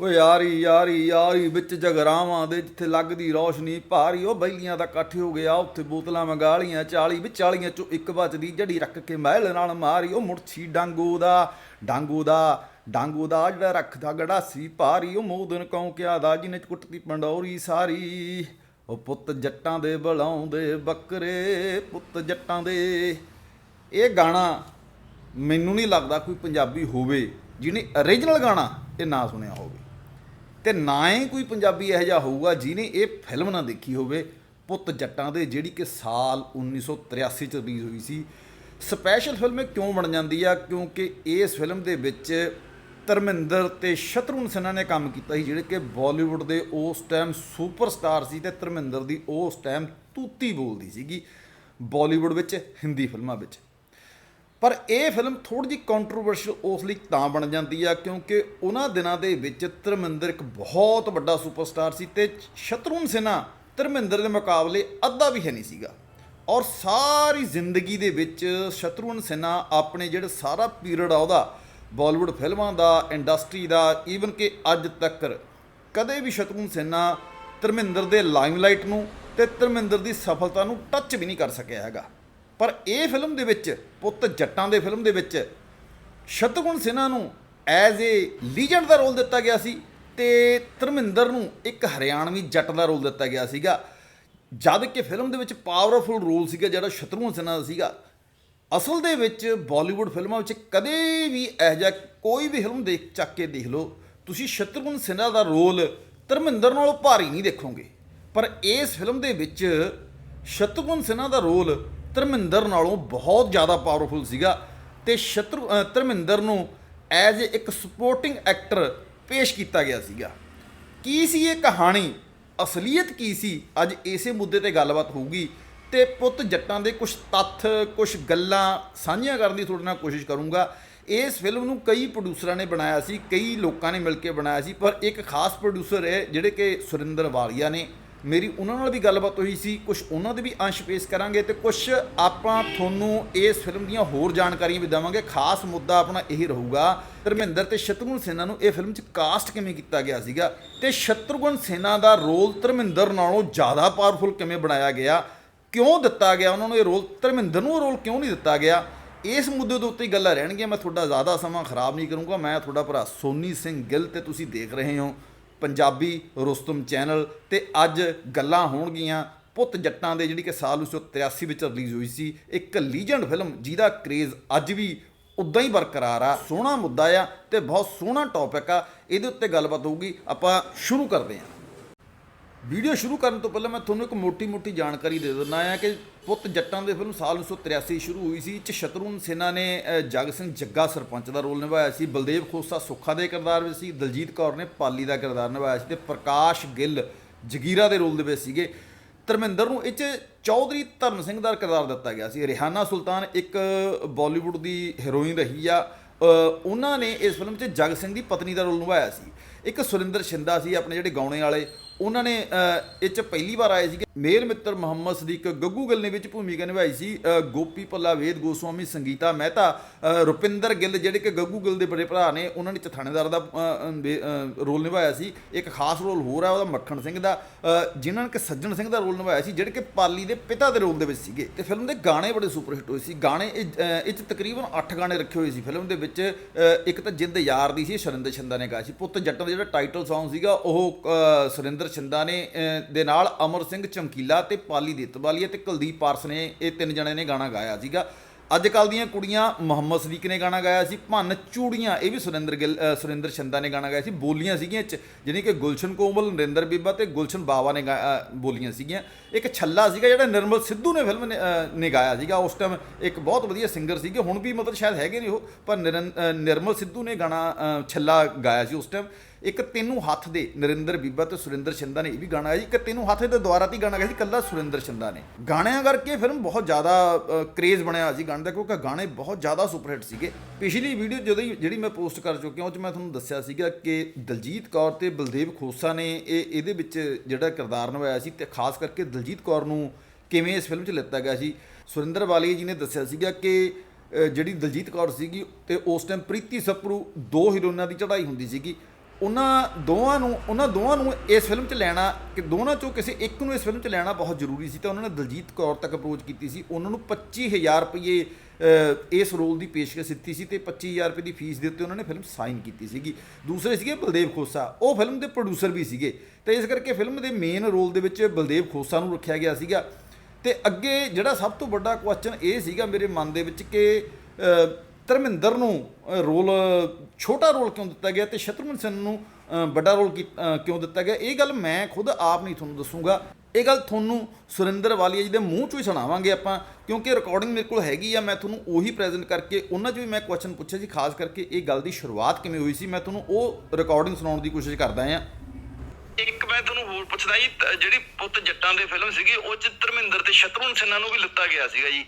ਓ ਯਾਰੀ ਯਾਰੀ ਯਾਰੀ ਵਿੱਚ ਜਗਰਾਵਾਂ ਦੇ ਜਿੱਥੇ ਲੱਗਦੀ ਰੌਸ਼ਨੀ ਭਾਰੀ, ਉਹ ਬੈਲੀਆਂ ਦਾ ਇਕੱਠ ਹੋ ਗਿਆ। ਉੱਥੇ ਬੋਤਲਾਂ ਮੰਗਾ ਲੀਆਂ 40 ਵਿੱਚ 40 ਚੋਂ ਇੱਕ ਬਚਦੀ ਜੜੀ ਰੱਖ ਕੇ ਮਹਿਲ ਨਾਲ ਮਾਰੀ। ਉਹ ਮੁਰਛੀ ਡਾਂਗੂ ਦਾ ਡਾਂਗੂ ਦਾ ਡਾਂਗੂ ਦਾ ਜਿਹੜਾ ਰੱਖਦਾ ਗੜਾਸੀ ਭਾਰੀ। ਉਹ ਮੋਦਨ ਕੌਂਕਿਆ ਦਾ ਜਿਹਨੇ ਕੁੱਟਦੀ ਪੰਡੌਰੀ ਸਾਰੀ। ਉਹ ਪੁੱਤ ਜੱਟਾਂ ਦੇ ਬਲਾਉਂਦੇ ਬੱਕਰੇ, ਪੁੱਤ ਜੱਟਾਂ ਦੇ। ਇਹ ਗਾਣਾ ਮੈਨੂੰ ਨਹੀਂ ਲੱਗਦਾ ਕੋਈ ਪੰਜਾਬੀ ਹੋਵੇ, ਜਿਹਨੇ origignal ਗਾਣਾ ਇਹ ਨਾ ਸੁਣਿਆ ਹੋਵੇ। ਤੇ ਨਾ ਹੀ ਕੋਈ ਪੰਜਾਬੀ ਇਹੋ ਜਿਹਾ ਹੋਊਗਾ ਜਿਹਨੇ ਇਹ ਫਿਲਮ ਨਾ ਦੇਖੀ ਹੋਵੇ। ਪੁੱਤ ਜੱਟਾਂ ਦੇ ਜਿਹੜੀ ਕਿ ਸਾਲ 1983 ਚ ਰਿਲੀਜ਼ ਹੋਈ ਸੀ। ਸਪੈਸ਼ਲ ਫਿਲਮ ਕਿਉਂ ਬਣ ਜਾਂਦੀ ਆ? ਕਿਉਂਕਿ ਇਸ ਫਿਲਮ ਦੇ ਵਿੱਚ ਧਰਮਿੰਦਰ ਤੇ ਸ਼ਤਰੂਨ ਸਿਨਹਾ ਨੇ ਕੰਮ ਕੀਤਾ ਸੀ, ਜਿਹੜੇ ਕਿ ਬਾਲੀਵੁੱਡ ਦੇ ਉਸ ਟਾਈਮ ਸੁਪਰਸਟਾਰ ਸੀ ਤੇ ਧਰਮਿੰਦਰ ਦੀ ਉਸ ਟਾਈਮ ਤੂਤੀ ਬੋਲਦੀ ਸੀਗੀ। ਬਾਲੀਵੁੱਡ ਵਿੱਚ, ਹਿੰਦੀ ਫਿਲਮਾਂ ਵਿੱਚ। ਪਰ ਇਹ ਫਿਲਮ ਥੋੜੀ ਜਿਹੀ ਕੰਟਰੋਵਰਸ਼ੀਅਲ ਉਸ ਲਈ ਤਾਂ ਬਣ ਜਾਂਦੀ ਆ ਕਿਉਂਕਿ ਉਹਨਾਂ ਦਿਨਾਂ ਦੇ ਵਿੱਚ ਧਰਮਿੰਦਰ ਇੱਕ ਬਹੁਤ ਵੱਡਾ ਸੁਪਰਸਟਾਰ ਸੀ ਤੇ ਸ਼ਤਰੂਨ ਸਿਨਹਾ ਧਰਮਿੰਦਰ ਦੇ ਮੁਕਾਬਲੇ ਅੱਧਾ ਵੀ ਹੈ ਨਹੀਂ ਸੀਗਾ। ਔਰ ਸਾਰੀ ਜ਼ਿੰਦਗੀ ਦੇ ਵਿੱਚ ਸ਼ਤਰੂਨ ਸਿਨਹਾ ਆਪਣੇ ਜਿਹੜਾ ਸਾਰਾ ਪੀਰੀਅਡ ਆ ਉਹਦਾ, ਬਾਲੀਵੁੱਡ ਫਿਲਮਾਂ ਦਾ, ਇੰਡਸਟਰੀ ਦਾ ਈਵਨ ਕਿ ਅੱਜ ਤੱਕ ਕਦੇ ਵੀ ਸ਼ਤਰੂਨ ਸਿਨਹਾ ਧਰਮਿੰਦਰ ਦੇ ਲਾਈਮਲਾਈਟ ਨੂੰ ਤੇ ਧਰਮਿੰਦਰ ਦੀ ਸਫਲਤਾ ਨੂੰ ਟੱਚ ਵੀ ਨਹੀਂ ਕਰ ਸਕਿਆ ਹੈਗਾ। ਪਰ ਇਹ ਫਿਲਮ ਦੇ ਵਿੱਚ, ਪੁੱਤ ਜੱਟਾਂ ਦੇ ਫਿਲਮ ਦੇ ਵਿੱਚ ਸ਼ਤਰੁਘਨ ਸਿਨਹਾ ਨੂੰ ਐਜ਼ ਏ ਲੀਜੈਂਡ ਦਾ ਰੋਲ ਦਿੱਤਾ ਗਿਆ ਸੀ ਤੇ ਧਰਮਿੰਦਰ ਨੂੰ ਇੱਕ ਹਰਿਆਣਵੀ ਜੱਟ ਦਾ ਰੋਲ ਦਿੱਤਾ ਗਿਆ ਸੀਗਾ। ਜਦ ਕਿ ਫਿਲਮ ਦੇ ਵਿੱਚ ਪਾਵਰਫੁਲ ਰੋਲ ਸੀਗਾ ਜਿਹੜਾ ਸ਼ਤਰੁਘਨ ਸਿਨਹਾ ਦਾ ਸੀਗਾ। ਅਸਲ ਦੇ ਵਿੱਚ ਬਾਲੀਵੁੱਡ ਫਿਲਮਾਂ ਵਿੱਚ ਕਦੇ ਵੀ ਇਹੋ ਜਿਹਾ ਕੋਈ ਵੀ ਫਿਲਮ ਦੇਖ, ਚੱਕ ਕੇ ਦੇਖ ਲਓ, ਤੁਸੀਂ ਸ਼ਤਰੁਘਨ ਸਿਨਹਾ ਦਾ ਰੋਲ ਧਰਮਿੰਦਰ ਨਾਲੋਂ ਭਾਰੀ ਨਹੀਂ ਦੇਖੋਗੇ। ਪਰ ਇਸ ਫਿਲਮ ਦੇ ਵਿੱਚ ਸ਼ਤਰੁਘਨ ਸਿਨਹਾ ਦਾ ਰੋਲ ਧਰਮਿੰਦਰ ਨਾਲੋਂ ਬਹੁਤ ਜ਼ਿਆਦਾ ਪਾਵਰਫੁਲ ਸੀਗਾ ਤੇ ਸ਼ਤਰੂ ਧਰਮਿੰਦਰ ਨੂੰ ਐਜ਼ ਇੱਕ ਸਪੋਰਟਿੰਗ ਐਕਟਰ ਪੇਸ਼ ਕੀਤਾ ਗਿਆ ਸੀਗਾ। ਕੀ ਸੀ ਇਹ ਕਹਾਣੀ? ਅਸਲੀਅਤ ਕੀ ਸੀ? ਅੱਜ ਇਸੇ ਮੁੱਦੇ ਤੇ ਗੱਲਬਾਤ ਹੋਊਗੀ ਤੇ ਪੁੱਤ ਜੱਟਾਂ ਦੇ ਕੁਝ ਤੱਥ ਕੁਝ ਗੱਲਾਂ ਸਾਂਝੀਆਂ ਕਰਨ ਦੀ ਤੁਹਾਡੇ ਨਾਲ ਕੋਸ਼ਿਸ਼ ਕਰੂੰਗਾ। ਇਸ ਫਿਲਮ ਨੂੰ ਕਈ ਪ੍ਰੋਡਿਊਸਰਾਂ ਨੇ ਬਣਾਇਆ ਸੀ, ਕਈ ਲੋਕਾਂ ਨੇ ਮਿਲ ਕੇ ਬਣਾਇਆ ਸੀ, ਪਰ ਇੱਕ ਖਾਸ ਪ੍ਰੋਡਿਊਸਰ ਹੈ ਜਿਹੜੇ ਕਿ ਸੁਰਿੰਦਰ ਵਾਲੀਆ ਨੇ। ਮੇਰੀ ਉਹਨਾਂ ਨਾਲ ਵੀ ਗੱਲਬਾਤ ਹੋਈ ਸੀ ਕੁਝ ਉਹਨਾਂ ਦੇ ਵੀ ਅੰਸ਼ ਪੇਸ਼ ਕਰਾਂਗੇ ਤੇ ਕੁਝ ਆਪਾਂ ਤੁਹਾਨੂੰ ਇਸ ਫਿਲਮ ਦੀਆਂ ਹੋਰ ਜਾਣਕਾਰੀਆਂ ਵੀ ਦੇਵਾਂਗੇ। ਖਾਸ ਮੁੱਦਾ ਆਪਣਾ ਇਹ ਰਹੂਗਾ, ਧਰਮਿੰਦਰ ਤੇ ਸ਼ਤਰੂਘਨ ਸਿਨਹਾ ਨੂੰ ਇਹ ਫਿਲਮ 'ਚ ਕਾਸਟ ਕਿਵੇਂ ਕੀਤਾ ਗਿਆ ਸੀਗਾ ਤੇ ਸ਼ਤਰੂਘਨ ਸਿਨਹਾ ਦਾ ਰੋਲ ਧਰਮਿੰਦਰ ਨਾਲੋਂ ਜ਼ਿਆਦਾ ਪਾਵਰਫੁਲ ਕਿਵੇਂ ਬਣਾਇਆ ਗਿਆ, ਕਿਉਂ ਦਿੱਤਾ ਗਿਆ ਉਹਨਾਂ ਨੂੰ ਇਹ ਰੋਲ, ਧਰਮਿੰਦਰ ਨੂੰ ਇਹ ਰੋਲ ਕਿਉਂ ਨਹੀਂ ਦਿੱਤਾ ਗਿਆ? ਇਸ ਮੁੱਦੇ ਦੇ ਉੱਤੇ ਹੀ ਗੱਲਾਂ ਰਹਿਣਗੀਆਂ, ਮੈਂ ਤੁਹਾਡਾ ਜ਼ਿਆਦਾ ਸਮਾਂ ਖਰਾਬ ਨਹੀਂ ਕਰੂੰਗਾ, ਮੈਂ ਤੁਹਾਡਾ ਭਰਾ ਸੋਨੀ ਸਿੰਘ ਗਿੱਲ ਤੇ ਤੁਸੀਂ ਦੇਖ ਰਹੇ ਹੋ। ਪੰਜਾਬੀ ਰੁਸਤਮ ਚੈਨਲ ਤੇ ਅੱਜ ਗੱਲਾਂ ਹੋਣਗੀਆਂ ਪੁੱਤ ਜੱਟਾਂ ਦੇ ਜਿਹੜੀ ਕਿ ਸਾਲ 1983 ਵਿੱਚ ਰਿਲੀਜ਼ ਹੋਈ ਸੀ, ਇੱਕ ਲੀਜੈਂਡ ਫਿਲਮ ਜਿਹਦਾ ਕ੍ਰੇਜ਼ ਅੱਜ ਵੀ ਉਦਾਂ ਹੀ ਬਰਕਰਾਰ ਆ, ਸੋਹਣਾ ਮੁੱਦਾ ਆ ਤੇ ਬਹੁਤ ਸੋਹਣਾ ਟੌਪਿਕ ਆ, ਇਹਦੇ ਉੱਤੇ ਗੱਲਬਾਤ ਹੋਊਗੀ, ਆਪਾਂ ਸ਼ੁਰੂ ਕਰਦੇ ਹਾਂ। ਵੀਡੀਓ ਸ਼ੁਰੂ ਕਰਨ ਤੋਂ ਪਹਿਲਾਂ ਮੈਂ ਤੁਹਾਨੂੰ ਇੱਕ ਮੋਟੀ-ਮੋਟੀ ਜਾਣਕਾਰੀ ਦੇ ਦਿੰਦਾ ਆ ਕਿ ਪੁੱਤ ਜੱਟਾਂ ਦੇ ਫਿਲਮ ਸਾਲ 1983 ਸ਼ੁਰੂ ਹੋਈ ਸੀ, ਚ ਸ਼ਤਰੂਨ ਸਿਨਹਾ ਨੇ ਜਗ ਸਿੰਘ ਜੱਗਾ ਸਰਪੰਚ ਦਾ ਰੋਲ ਨਿਭਾਇਆ ਸੀ, ਬਲਦੇਵ ਖੋਸਾ ਸੁੱਖਾ ਦੇ ਕਿਰਦਾਰ ਵਿੱਚ ਸੀ, ਦਲਜੀਤ ਕੌਰ ਨੇ ਪਾਲੀ ਦਾ ਕਿਰਦਾਰ ਨਿਭਾਇਆ ਸੀ ਤੇ ਪ੍ਰਕਾਸ਼ ਗਿੱਲ ਜਗੀਰਾ ਦੇ ਰੋਲ ਦੇ ਵਿੱਚ ਸੀਗੇ। ਧਰਮਿੰਦਰ ਨੂੰ ਇਹ 'ਚ ਚੌਧਰੀ ਧਰਮ ਸਿੰਘ ਦਾ ਕਿਰਦਾਰ ਦਿੱਤਾ ਗਿਆ ਸੀ। ਰਿਹਾਨਾ ਸੁਲਤਾਨ ਇੱਕ ਬਾਲੀਵੁੱਡ ਦੀ ਹੀਰੋਇਨ ਰਹੀ ਆ। ਉਹਨਾਂ ਨੇ ਇਸ ਫਿਲਮ 'ਚ ਜਗ ਸਿੰਘ ਦੀ ਪਤਨੀ ਦਾ ਰੋਲ ਨਿਭਾਇਆ ਸੀ। ਇੱਕ ਸੁਰਿੰਦਰ ਸ਼ਿੰਦਾ ਸੀ, ਆਪਣੇ ਜਿਹੜੇ ਗਾਉਣੇ ਵਾਲੇ ਉਹਨਾਂ ਨੇ ਇਹ 'ਚ ਪਹਿਲੀ ਵਾਰ ਆਏ ਸੀਗੇ। ਮੇਰ ਮਿੱਤਰ ਮੁਹੰਮਦ ਸਦੀਕ ਗੱਗੂ ਗਿੱਲ ਨੇ ਵਿੱਚ ਭੂਮਿਕਾ ਨਿਭਾਈ ਸੀ। ਗੋਪੀ ਪੱਲਾ ਵੇਦ ਗੋਸਵਾਮੀ, ਸੰਗੀਤਾ ਮਹਿਤਾ ਰੁਪਿੰਦਰ ਗਿੱਲ ਜਿਹੜੇ ਕਿ ਗੱਗੂ ਗਿੱਲ ਦੇ ਬੜੇ ਭਰਾ ਨੇ, ਉਹਨਾਂ ਨੇ ਥਾਣੇਦਾਰ ਦਾ ਰੋਲ ਨਿਭਾਇਆ ਸੀ। ਇੱਕ ਖਾਸ ਰੋਲ ਹੋਰ ਆ, ਉਹਦਾ ਮੱਖਣ ਸਿੰਘ ਦਾ। ਜਿਨ੍ਹਾਂ ਨੇ ਕਿ ਸੱਜਣ ਸਿੰਘ ਦਾ ਰੋਲ ਨਿਭਾਇਆ ਸੀ, ਜਿਹੜੇ ਕਿ ਪਾਲੀ ਦੇ ਪਿਤਾ ਦੇ ਰੋਲ ਦੇ ਵਿੱਚ ਸੀਗੇ। ਤੇ ਫਿਲਮ ਦੇ ਗਾਣੇ ਬੜੇ ਸੁਪਰ ਹਿੱਟ ਹੋਏ ਸੀ। ਗਾਣੇ, ਇਹ ਇਹ 'ਚ ਤਕਰੀਬਨ 8 ਗਾਣੇ ਰੱਖੇ ਹੋਏ ਸੀ ਫਿਲਮ ਦੇ ਵਿੱਚ। ਇੱਕ ਤਾਂ ਜਿੰਦ ਯਾਰ ਦੀ ਸੀ, ਸ਼ਰਿੰਦਰ ਛਿੰਦਾ ਨੇ ਗਾਇਆ ਸੀ। ਪੁੱਤ ਜੱਟਾਂ ਦਾ ਜਿਹੜਾ ਟਾਈਟਲ Song ਸੀਗਾ, ਉਹ ਸੁਰਿੰਦਰ ਸੁਰਿੰਦਰ ਛਿੰਦਾ ਨੇ ਦੇ ਨਾਲ ਅਮਰ ਸਿੰਘ ਚਮਕੀਲਾ ਤੇ ਪਾਲੀ ਦਿੱਤਵਾਲੀਆ ਤੇ ਕੁਲਦੀਪ ਪਾਰਸ ਨੇ ਇਹ ਤਿੰਨ ਜਣੇ ਨੇ ਗਾਣਾ ਗਾਇਆ ਸੀਗਾ। ਅੱਜ ਕੱਲ ਦੀਆਂ ਕੁੜੀਆਂ ਮੁਹੰਮਦ ਸਦੀਕ ਨੇ ਗਾਣਾ ਗਾਇਆ ਸੀ, ਭੰਨ ਚੂੜੀਆਂ, ਇਹ ਵੀ ਸੁਰਿੰਦਰ ਗਿੱਲ ਸੁਰਿੰਦਰ ਛਿੰਦਾ ਨੇ ਗਾਣਾ ਗਾਇਆ ਸੀ, ਬੋਲੀਆਂ ਸੀਗੀਆਂ 'ਚ ਜਿਹਨੇ ਕਿ ਗੁਲਸ਼ਨ ਕੋਮਲ, ਨਰਿੰਦਰ ਬੀਬਾ ਤੇ ਗੁਲਸ਼ਨ ਬਾਵਾ ਨੇ ਗਾ- ਬੋਲੀਆਂ ਸੀਗੀਆਂ। ਇੱਕ ਛੱਲਾ ਸੀਗਾ ਜਿਹੜਾ ਨਿਰਮਲ ਸਿੱਧੂ ਨੇ ਫਿਲਮ ਨੇ ਨੇ ਗਾਇਆ ਸੀਗਾ, ਉਸ ਟਾਈਮ ਇੱਕ ਬਹੁਤ ਵਧੀਆ ਸਿੰਗਰ ਸੀਗੇ, ਹੁਣ ਵੀ ਮਤਲਬ ਸ਼ਾਇਦ ਹੈਗੇ ਨਹੀਂ ਉਹ, ਪਰ ਨਿਰਨ- ਨਿਰਮਲ ਸਿੱਧੂ ਨੇ ਗਾਣਾ ਛੱਲਾ ਗਾਇਆ ਸੀ ਉਸ ਟਾਈਮ ਇੱਕ ਤੈਨੂੰ ਹੱਥ ਦੇ ਨਰਿੰਦਰ ਬੀਬਾ ਤੇ ਸੁਰਿੰਦਰ ਛਿੰਦਾ ਨੇ, ਇਹ ਵੀ ਗਾਣਾ ਗਾਇਆ ਸੀ ਇੱਕ ਤੈਨੂੰ ਹੱਥ ਦੇ ਦੁਆਰਾ ਤੀ ਗਾਣਾ ਗਾਇਆ ਸੀ ਕੱਲਾ ਸੁਰਿੰਦਰ ਛਿੰਦਾ ਨੇ। ਗਾਣਿਆਂ ਕਰਕੇ ਫਿਲਮ ਬਹੁਤ ਜ਼ਿਆਦਾ ਕ੍ਰੇਜ਼ ਬਣਿਆ ਸੀ ਗਾਣੇ ਦਾ, ਕਿਉਂਕਿ ਗਾਣੇ ਬਹੁਤ ਜ਼ਿਆਦਾ ਸੁਪਰ ਹਿੱਟ ਸੀਗੇ। ਪਿਛਲੀ ਵੀਡੀਓ ਜਦੋਂ ਹੀ- ਜਿਹੜੀ ਮੈਂ ਪੋਸਟ ਕਰ ਚੁੱਕਿਆ, ਉਹ 'ਚ ਮੈਂ ਤੁਹਾਨੂੰ ਦੱਸਿਆ ਸੀਗਾ ਕਿ ਦਲਜੀਤ ਕੌਰ ਤੇ ਬਲਦੇਵ ਖੋਸਾ ਨੇ ਇਹ, ਇਹਦੇ ਵਿੱਚ ਜਿਹੜਾ ਕਿਰਦਾਰ ਨਿਭਾਇਆ ਸੀ ਤੇ ਖਾਸ ਕਰਕੇ ਦਲਜੀਤ ਕੌਰ ਨੂੰ ਕਿਵੇਂ ਇਸ ਫਿਲਮ 'ਚ ਲਿੱਤਾ ਗਿਆ ਸੀ। ਸੁਰਿੰਦਰ ਵਾਲੀਆ ਜੀ ਨੇ ਦੱਸਿਆ ਸੀਗਾ ਕਿ ਜਿਹੜੀ ਦਲਜੀਤ ਕੌਰ ਸੀਗੀ ਤੇ ਉਸ ਟਾਈਮ ਪ੍ਰੀਤੀ ਸਪਰੂ ਦੋ ਹੀਰੋਇਨਾਂ ਦੀ ਚੜ੍ਹਾਈ ਹੁੰਦੀ ਸੀਗੀ। ਉਹਨਾਂ ਦੋਵਾਂ ਨੂੰ ਉਹਨਾਂ ਦੋਵਾਂ ਨੂੰ ਇਸ ਫਿਲਮ 'ਚ ਲੈਣਾ ਕਿ ਦੋਨਾਂ 'ਚੋਂ ਕਿਸੇ ਇੱਕ ਨੂੰ ਇਸ ਫਿਲਮ 'ਚ ਲੈਣਾ ਬਹੁਤ ਜ਼ਰੂਰੀ ਸੀ ਤਾਂ ਉਹਨਾਂ ਨੇ ਦਲਜੀਤ ਕੌਰ ਤੱਕ ਅਪਰੋਚ ਕੀਤੀ ਸੀ। ਉਹਨਾਂ ਨੂੰ 25000 ਰੁਪਏ ਅ, ਇਸ ਰੋਲ ਦੀ ਪੇਸ਼ਕਸ਼ ਦਿੱਤੀ ਸੀ ਤੇ 25000 ਰੁਪਏ ਦੀ ਫੀਸ ਦੇ ਉੱਤੇ ਉਹਨਾਂ ਨੇ ਫਿਲਮ ਸਾਈਨ ਕੀਤੀ ਸੀਗੀ। ਦੂਸਰੇ ਸੀਗੇ ਬਲਦੇਵ ਖੋਸਾ। ਉਹ ਫਿਲਮ ਦੇ ਪ੍ਰੋਡਿਊਸਰ ਵੀ ਸੀਗੇ। ਤੇ ਇਸ ਕਰਕੇ ਫਿਲਮ ਦੇ ਮੇਨ ਰੋਲ ਦੇ ਵਿੱਚ ਬਲਦੇਵ ਖੋਸਾ ਨੂੰ ਰੱਖਿਆ ਗਿਆ ਸੀਗਾ। ਤੇ ਅੱਗੇ ਜਿਹੜਾ ਸਭ ਤੋਂ ਵੱਡਾ ਕੁਐਸਚਨ ਇਹ ਸੀਗਾ ਮੇਰੇ ਮਨ ਦੇ ਵਿੱਚ ਕਿ ਧਰਮਿੰਦਰ ਨੂੰ ਰੋਲ ਛੋਟਾ ਰੋਲ ਕਿਉਂ ਦਿੱਤਾ ਗਿਆ ਤੇ ਸ਼ਤਰੁਘਨ ਸਿੰਘ ਨੂੰ ਵੱਡਾ ਰੋਲ ਕਿਉਂ ਦਿੱਤਾ ਗਿਆ? ਇਹ ਗੱਲ ਮੈਂ ਖੁਦ ਆਪ ਨਹੀਂ ਤੁਹਾਨੂੰ ਦੱਸੂਗਾ। ਇਹ ਗੱਲ ਤੁਹਾਨੂੰ ਸੁਰਿੰਦਰ ਵਾਲੀਆ ਜੀ ਦੇ ਮੂੰਹ ਚੋਂ ਹੀ ਸੁਣਾਵਾਂਗੇ ਆਪਾਂ ਕਿਉਂਕਿ ਰਿਕਾਰਡਿੰਗ ਮੇਰੇ ਕੋਲ ਹੈਗੀ ਆ ਮੈਂ ਤੁਹਾਨੂੰ ਉਹੀ ਪ੍ਰੈਜ਼ੈਂਟ ਕਰਕੇ ਉਹਨਾਂ 'ਚ ਵੀ ਮੈਂ ਕੁਐਸਚਨ ਪੁੱਛਿਆ ਸੀ ਖਾਸ ਕਰਕੇ ਇਹ ਗੱਲ ਦੀ ਸ਼ੁਰੂਆਤ ਕਿਵੇਂ ਹੋਈ ਸੀ ਮੈਂ ਤੁਹਾਨੂੰ ਉਹ ਰਿਕਾਰਡਿੰਗ ਸੁਣਾਉਣ ਦੀ ਕੋਸ਼ਿਸ਼ ਕਰਦਾ ਹਾਂ। ਇੱਕ ਮੈਂ ਤੁਹਾਨੂੰ ਹੋਰ ਪੁੱਛਦਾ ਜੀ ਜਿਹੜੀ ਪੁੱਤ ਜੱਟਾਂ ਦੇ ਫਿਲਮ ਸੀਗੀ ਉਹ ਚ ਧਰਮਿੰਦਰ ਤੇ ਸ਼ਤਰੁਘਨ ਸਿਨਹਾ ਨੂੰ ਵੀ ਲਿੱਤਾ ਗਿਆ ਸੀਗਾ ਜੀ।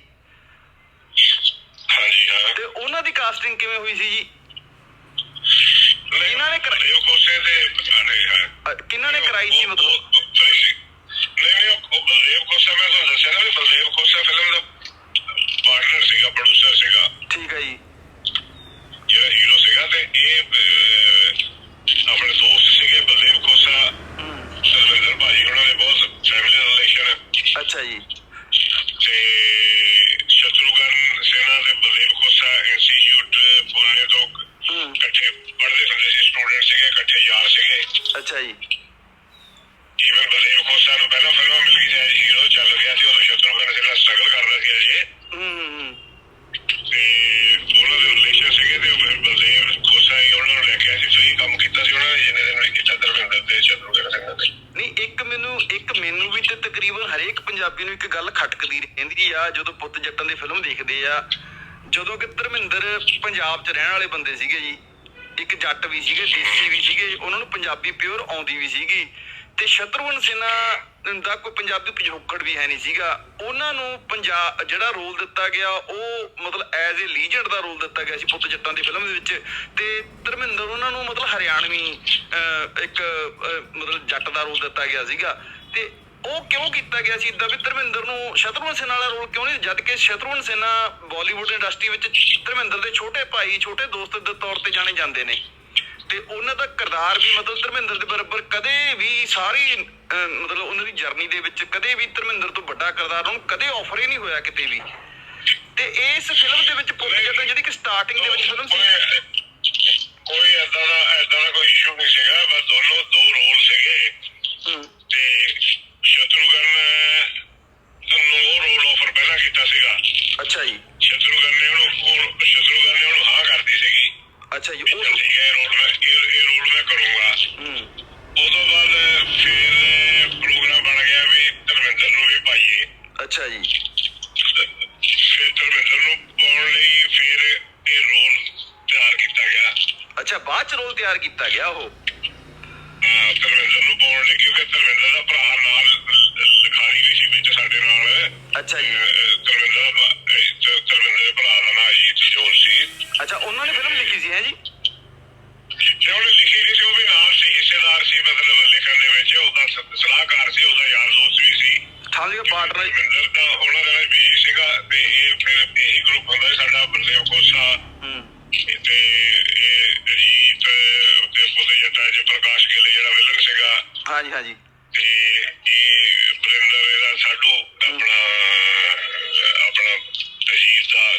ਹਾਂਜੀ ਹਾਂ। ਤੇ ਉਹਨਾਂ ਦੀ ਕਾਸਟਿੰਗ ਕਿਵੇਂ ਹੋਈ ਸੀ ਜੀ? ਨਹੀਂ ਇਹਨਾਂ ਨੇ ਕਰ- ਇਹ ਕੋਸੇ ਦੇ ਅਰੇ ਹਾਂ। ਕਿਹਨਾਂ ਨੇ ਕਰਾਈ ਸੀ ਮਤਲਬ? ਨਹੀਂ ਨਹੀਂ ਉਹ ਬਲਦੇਵ ਕੋਸਾ ਮੈਂ ਤੁਹਾਨੂੰ ਦੱਸਿਆ ਨਾ ਵੀ ਬਲਦੇਵ ਕੋਸਾ ਫਿਲਮ ਦਾ ਪਾਰਟਨਰ ਸੀਗਾ ਪ੍ਰੋਡਿਊਸਰ ਸੀਗਾ। ਠੀਕ ਹੈ ਜੀ। ਜਿਹੜਾ ਹੀਰੋ ਸੀਗਾ ਤੇ ਇਹ ਅਹ, ਆਪਣੇ ਦੋਸਤ ਸੀਗੇ ਬਲਦੇਵ ਕੋਸਾ ਹੂੰ ਸਰਵਿੰਦਰ ਭਾਜੀ ਉਹਨਾਂ ਦੇ ਬਹੁਤ ਫੈਮਿਲੀ ਰਿਲੇਸ਼ਨ ਅੱਛਾ ਜੀ ਤੇ ਸ਼ਤਰੂਗਨ ਸੇਨਾ ਦੇ ਬਲਦੇਵ ਕੋਸਾ ਇੰਸਟੀਚਿਊਟ ਪੁਣੇ ਤੋਂ ਹੂੰ ਇਕੱਠੇ ਪੜ੍ਹਦੇ ਹੁੰਦੇ ਸੀ ਸਟੂਡੈਂਟ ਸੀਗੇ ਇਕੱਠੇ ਯਾਰ ਸੀਗੇ ਅੱਛਾ ਜੀ ਈਵਨ ਬਲਦੇਵ ਖੋਸਾ ਨੂੰ ਪਹਿਲਾਂ ਫਿਲਮਾਂ ਮਿਲ ਗਈ ਸੀ ਹੀਰੋ ਚੱਲ ਗਿਆ ਸੀ ਉਦੋਂ ਸ਼ਤਰੂਘਨ ਸਿਨਹਾ ਸਟਰਗਲ ਕਰਦਾ ਸੀ ਅਜੇ ਹੂੰ ਹੂੰ ਹੂੰ ਤੇ ਉਹਨਾਂ ਦੇ ਰਿਲੇਸ਼ਨ ਸੀਗੇ ਤੇ ਫਿਰ ਬਲਦੇਵ ਖੋਸਾ ਹੀ ਉਹਨਾਂ ਨੂੰ ਲੈ ਕੇ ਆਇਆ ਸੀ ਸਹੀ ਕੰਮ ਕੀਤਾ ਸੀ ਉਹਨਾਂ ਨੇ ਜਿੰਨੇ ਦਿਨ ਵੀ ਕੀਤਾ ਧਰਮਿੰਦਰ ਤੇ ਸ਼ਤਰੂਘਨ ਸਿਨਹਾ ਤੇ ਨਹੀਂ ਇੱਕ ਮੈਨੂੰ ਇੱਕ ਮੈਨੂੰ ਵੀ ਤੇ ਤਕਰੀਬਨ ਹਰੇਕ ਪੰਜਾਬੀ ਨੂੰ ਇੱਕ ਗੱਲ ਖਟਕਦੀ ਰਹਿੰਦੀ ਆ ਜਦੋਂ ਪੁੱਤ ਜੱਟਾਂ ਦੀ ਫਿਲਮ ਦੇਖਦੇ ਆ। ਜਦੋਂ ਕਿ ਧਰਮਿੰਦਰ ਪੰਜਾਬ 'ਚ ਰਹਿਣ ਵਾਲੇ ਬੰਦੇ ਸੀਗੇ ਜੀ ਇੱਕ ਜੱਟ ਵੀ ਸੀਗੇ ਦੇਸੀ ਵੀ ਸੀਗੇ ਉਹਨਾਂ ਨੂੰ ਪੰਜਾਬੀ ਪਿਓਰ ਆਉਂਦੀ ਵੀ ਸੀਗੀ। ਤੇ ਸ਼ਤਰੁਘਨ ਸਿਨਹਾ ਦਾ ਕੋਈ ਪੰਜਾਬੀ ਪਿਛੋਕੜ ਵੀ ਹੈ ਨਹੀਂ ਸੀਗਾ। ਉਹਨਾਂ ਨੂੰ ਪੰਜਾਬ ਜਿਹੜਾ ਰੋਲ ਦਿੱਤਾ ਗਿਆ ਉਹ ਮਤਲਬ ਐਜ਼ ਅ ਲੀਜੈਂਡ ਦਾ ਰੋਲ ਦਿੱਤਾ ਗਿਆ ਸੀ ਪੁੱਤ ਜੱਟਾਂ ਦੀ ਫਿਲਮ ਦੇ ਵਿੱਚ। ਤੇ ਧਰਮਿੰਦਰ ਉਹਨਾਂ ਨੂੰ ਮਤਲਬ ਹਰਿਆਣਵੀ ਅਹ, ਇੱਕ ਮਤਲਬ ਜੱਟ ਦਾ ਰੋਲ ਦਿੱਤਾ ਗਿਆ ਸੀਗਾ। ਤੇ ਉਹ ਕਿਉਂ ਕੀਤਾ ਗਿਆ ਸੀ? ਇਦਾਂ ਵੀ ਧਰਮਿੰਦਰ ਨੂੰ ਸ਼ਤਰੁਘਨ ਸਿਨਹਾ ਵਾਲਾ ਰੋਲ ਕਿਉਂ ਨਹੀਂ ਜਦ ਕਿ ਸ਼ਤਰੁਘਨ ਸਿਨਹਾ ਬਾਲੀਵੁੱਡ ਇੰਡਸਟਰੀ ਵਿੱਚ ਧਰਮਿੰਦਰ ਦੇ ਛੋਟੇ ਭਾਈ ਛੋਟੇ ਦੋਸਤ ਦੇ ਤੌਰ ਤੇ ਜਾਣੇ ਜਾਂਦੇ ਨੇ। ਤੇ ਉਹਨਾਂ ਦਾ ਕਿਰਦਾਰ ਵੀ ਮਤਲਬ ਧਰਮਿੰਦਰ ਦੇ ਬਰਾਬਰ ਕਦੇ ਵੀ ਸਾਰੀ ਮਤਲਬ ਉਹਨਾਂ ਦੀ ਜਰਨੀ ਦੇ ਵਿੱਚ ਕਦੇ ਵੀ ਧਰਮਿੰਦਰ ਤੋਂ ਵੱਡਾ ਕਿਰਦਾਰ ਉਹਨੂੰ ਕਦੇ ਆਫਰ ਹੀ ਨਹੀਂ ਹੋਇਆ ਕਿਤੇ ਵੀ। ਤੇ ਇਸ ਫਿਲਮ ਦੇ ਵਿੱਚ ਪੁੱਤ ਜੱਟਾਂ ਜਿਹੜੀ ਕਿ ਸਟਾਰਟਿੰਗ ਦੇ ਵਿੱਚ ਫਿਲਮ ਸੀ। ਕੋਈ ਏਦਾਂ ਦਾ ਏਦਾਂ ਦਾ ਕੋਈ ਇਸ਼ੂ ਨਹੀਂ ਸੀਗਾ ਬਸ ਦੋਨੋਂ ਦੋ ਰੋਲ ਸੀਗੇ ਹੂੰ, ਤੇ ਸ਼ਤਰੂਘਨ ਨੂੰ ਉਹ ਰੋਲ ਆਫਰ ਪਹਿਲਾਂ ਕੀਤਾ ਸੀਗਾ ਅੱਛਾ ਜੀ। ਸ਼ਤਰੂਘਨ ਨੇ ਉਹਨੂੰ ਉਹ- ਸ਼ਤਰੂਘਨ ਨੇ ਉਹਨੂੰ ਹਾਂ ਕਰਦੀ ਸੀਗੀ। ਅੱਛਾ ਜੀ ਉਹ ਠੀਕ ਹੈ ਰੋਲ ਮੈਂ ਇਹ ਇਹ ਰੋਲ ਮੈਂ ਕਰੂੰਗਾ। ਹੂੰ। ਉਦੋਂ ਬਾਅਦ ਫਿਰ ਪ੍ਰੋਗਰਾਮ ਬਣ ਗਿਆ ਵੀ ਧਰਮਿੰਦਰ ਨੂੰ ਵੀ ਪਾਈਏ। ਅੱਛਾ ਜੀ। ਫਿਰ ਧਰਮਿੰਦਰ ਨੂੰ ਪਾਉਣ ਲਈ ਫਿਰ ਇਹ ਰੋਲ ਤਿਆਰ ਕੀਤਾ ਗਿਆ। ਅੱਛਾ ਬਾਅਦ ਚ ਰੋਲ ਤਿਆਰ ਕੀਤਾ ਗਿਆ ਉਹ? ਧਰਮਿੰਦਰ ਨੂੰ ਪਾਉਣ ਲਈ ਕਿਉਂਕਿ ਧਰਮਿੰਦਰ ਦਾ ਭਰਾ ਨਾਲ ਲ- ਲਿਖਾਰੀ ਵੀ ਸੀ ਵਿੱਚ ਸਾਡੇ ਨਾਲ ਅੱਛਾ ਜੀ ਅਹ ਧਰਮਿੰਦਰ ਦਾ ਭਰਾ- ਅਹ ਧਰਮਿੰਦਰ ਦੇ ਭਰਾ ਦਾ ਨਾਮ ਅਜੀਤ ਜੋਲ ਸੀ ਅੱਛਾ ਉਹਨਾਂ ਨੇ ਫਿਲਮ ਲਿਖੀ ਸੀ ਹੈ ਜੀ ਤੇ ਉਹਨੇ ਲਿਖੀ ਨਹੀਂ ਸੀ ਉਹ ਵੀ ਨਾਲ ਸੀ ਹਿੱਸੇਦਾਰ ਸੀ ਮਤਲਬ ਲਿਖਣ ਦੇ ਵਿੱਚ ਉਹਦਾ ਸ- ਸਲਾਹਕਾਰ ਸੀ ਉਹਦਾ ਯਾਰ ਦੋਸਤ ਵੀ ਸੀ ਸਮਝ ਗਿਆ ਪਾਰਟਨਰ ਧਰਮਿੰਦਰ ਤਾਂ ਉਹਨਾਂ ਦੇ ਨਾਲ ਬਿਜ਼ੀ ਸੀਗਾ ਤੇ ਇਹ ਫਿਰ ਇਹੀ ਗਰੁੱਪ ਹੁੰਦਾ ਸੀ ਸਾਡਾ ਬਲਦੇਵ ਖੋਸਾ ਹੂੰ ਤੇ ਇਹ ਅਜੀਤ ਤੇ ਪੁੱਤ ਜੱਟਾ ਜੇ ਪ੍ਰਕਾਸ਼ ਗਿੱਲ ਜਿਹੜਾ ਵਿਲਨ ਸੀਗਾ ਹਾਂਜੀ ਹਾਂਜੀ ਤੇ ਇਹ ਬਰਿੰਦਰ ਇਹਦਾ ਸਾਡੂ ਆਪਣਾ ਆਪਣਾ ਅਜੀਤ ਦਾ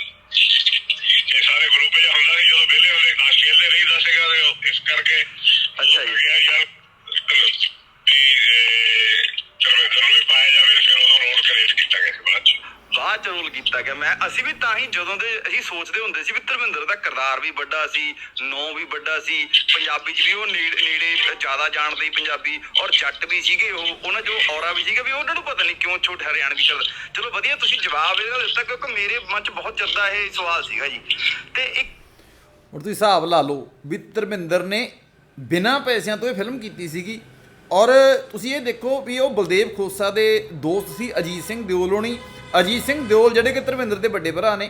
ਇਹ ਸਾਰੇ ਗਰੁੱਪ ਜਿਹਾ ਹੁੰਦਾ ਸੀ ਜਦੋਂ ਵਿਹਲੇ ਹੁੰਦੇ ਤਾਂ ਖੇਲਦੇ ਰਹੀਦਾ ਸੀਗਾ ਤੇ ਉਹ ਇਸ ਕਰਕੇ ਅੱਛਾ ਜੀ। ਉਹ ਕਿਹਾ ਯਾਰ ਵੀ ਚਰਮੇਂਦਰ ਨੂੰ ਵੀ ਪਾਇਆ ਜਾਵੇ ਫਿਰ ਉਦੋਂ ਰੋਲ ਕ੍ਰੀਏਟ ਕੀਤਾ ਗਿਆ ਸੀ ਬਾਅਦ ਚ ਬਾਅਦ ਚ ਰੋਲ ਕੀਤਾ ਗਿਆ। ਮੈਂ ਅਸੀਂ ਵੀ ਤਾਂ ਹੀ ਜਦੋਂ ਦੇ ਅਸੀਂ ਸੋਚਦੇ ਹੁੰਦੇ ਸੀ ਵੀ ਧਰਮਿੰਦਰ ਦਾ ਕਿਰਦਾਰ ਵੀ ਵੱਡਾ ਸੀ, ਨੌ ਵੀ ਵੱਡਾ ਸੀ, ਪੰਜਾਬੀ ਚ ਵੀ ਉਹ ਨੇੜੇ ਨੇੜੇ ਜ਼ਿਆਦਾ ਜਾਣਦੇ ਸੀ ਪੰਜਾਬੀ ਔਰ ਜੱਟ ਵੀ ਸੀਗੇ ਉਹ। ਉਹਨਾਂ ਜੋ ਔਰਾ ਵੀ ਸੀਗਾ ਵੀ ਉਹਨਾਂ ਨੂੰ ਪਤਾ ਨਹੀਂ ਕਿਉਂ ਛੋਟੇ ਹਰਿਆਣਵੀ ਚੱਲ ਚਲੋ ਵਧੀਆ ਤੁਸੀਂ ਜਵਾਬ ਇਹਦਾ ਦਿੱਤਾ ਕਿਉਂਕਿ ਮੇਰੇ ਮਨ ਚ ਬਹੁਤ ਜ਼ਿਆਦਾ ਇਹ ਸਵਾਲ ਸੀਗਾ ਜੀ। ਤੇ ਇੱਕ ਹੁਣ ਤੁਸੀਂ ਹਿਸਾਬ ਲਾ ਲਓ ਵੀ ਧਰਮਿੰਦਰ ਨੇ ਬਿਨਾਂ ਪੈਸਿਆਂ ਤੋਂ ਇਹ ਫਿਲਮ ਕੀਤੀ ਸੀਗੀ ਔਰ ਤੁਸੀਂ ਇਹ ਦੇਖੋ ਵੀ ਉਹ ਬਲਦੇਵ ਖੋਸਾ ਦੇ ਦੋਸਤ ਸੀ ਅਜੀਤ ਸਿੰਘ ਦਿਓਲੋਣੀ ਅਜੀਤ ਸਿੰਘ ਦਿਓਲ ਜਿਹੜੇ ਕਿ ਧਰਮਿੰਦਰ ਦੇ ਵੱਡੇ ਭਰਾ ਨੇ,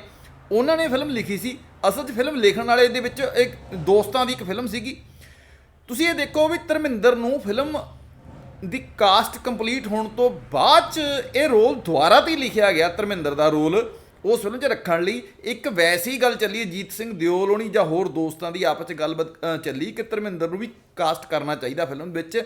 ਉਹਨਾਂ ਨੇ ਫਿਲਮ ਲਿਖੀ ਸੀ। ਅਸਲ 'ਚ ਫਿਲਮ ਲਿਖਣ ਵਾਲੇ ਦੇ ਵਿੱਚ ਇੱਕ ਦੋਸਤਾਂ ਦੀ ਇੱਕ ਫਿਲਮ ਸੀਗੀ। ਤੁਸੀਂ ਇਹ ਦੇਖੋ ਵੀ ਧਰਮਿੰਦਰ ਨੂੰ ਫਿਲਮ ਦੀ ਕਾਸਟ ਕੰਪਲੀਟ ਹੋਣ ਤੋਂ ਬਾਅਦ ਚ ਇਹ ਰੋਲ ਦੁਬਾਰਾ ਤੇ ਹੀ ਲਿਖਿਆ ਗਿਆ ਧਰਮਿੰਦਰ ਦਾ ਰੋਲ। ਉਸ ਫਿਲਮ 'ਚ ਰੱਖਣ ਲਈ ਇੱਕ ਵੈਸੀ ਗੱਲ ਚੱਲੀ, ਅਜੀਤ ਸਿੰਘ ਦਿਓਲ ਹੋਣੀ ਜਾਂ ਹੋਰ ਦੋਸਤਾਂ ਦੀ ਆਪਸ 'ਚ ਗੱਲਬਾਤ ਚੱਲੀ ਕਿ ਧਰਮਿੰਦਰ ਨੂੰ ਵੀ ਕਾਸਟ ਕਰਨਾ ਚਾਹੀਦਾ ਫਿਲਮ ਵਿੱਚ,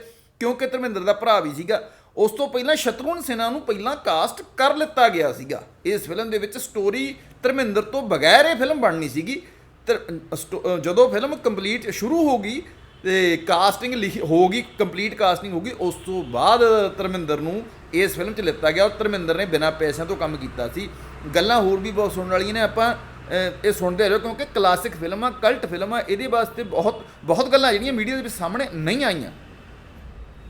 ਕਿਉਂਕਿ ਧਰਮਿੰਦਰ ਦਾ ਭਰਾ ਵੀ ਸੀਗਾ। ਉਸ ਤੋਂ ਪਹਿਲਾਂ ਸ਼ਤਰੂਨ ਸਿਨਹਾ ਨੂੰ ਪਹਿਲਾਂ ਕਾਸਟ ਕਰ ਲਿੱਤਾ ਗਿਆ ਸੀਗਾ। ਇਸ ਫਿਲਮ ਦੇ ਵਿੱਚ ਸਟੋਰੀ ਧਰਮਿੰਦਰ ਤੋਂ ਬਗੈਰ ਇਹ ਫਿਲਮ ਬਣਨੀ ਸੀਗੀ। ਧਰ- ਸਟੋ- ਜਦੋਂ ਫਿਲਮ ਕੰਪਲੀਟ ਸ਼ੁਰੂ ਹੋ ਗਈ ਤੇ ਕਾਸਟਿੰਗ ਲਿਖੀ, ਹੋ ਗਈ ਕੰਪਲੀਟ ਕਾਸਟਿੰਗ ਹੋ ਗਈ, ਉਸ ਤੋਂ ਬਾਅਦ ਧਰਮਿੰਦਰ ਨੂੰ ਇਸ ਫਿਲਮ 'ਚ ਲਿੱਤਾ ਗਿਆ ਔਰ ਧਰਮਿੰਦਰ ਨੇ ਬਿਨਾਂ ਪੈਸਿਆਂ ਤੋਂ ਕੰਮ ਕੀਤਾ ਸੀ। ਗੱਲਾਂ ਹੋਰ ਵੀ ਬਹੁਤ ਸੁਣਨ ਵਾਲੀਆਂ ਨੇ। ਆਪਾਂ ਇਹ ਸੁਣਦੇ ਰਹੋ ਕਿਉਂਕਿ ਕਲਾਸਿਕ ਫਿਲਮ ਆ ਕਲਟ ਫਿਲਮ ਆ ਇਹਦੇ ਵਾਸਤੇ ਬਹੁਤ ਬਹੁਤ ਗੱਲਾਂ ਜਿਹੜੀਆਂ ਮੀਡੀਆ ਦੇ ਵਿੱਚ ਸਾਹਮਣੇ ਨਹੀਂ ਆਈਆਂ।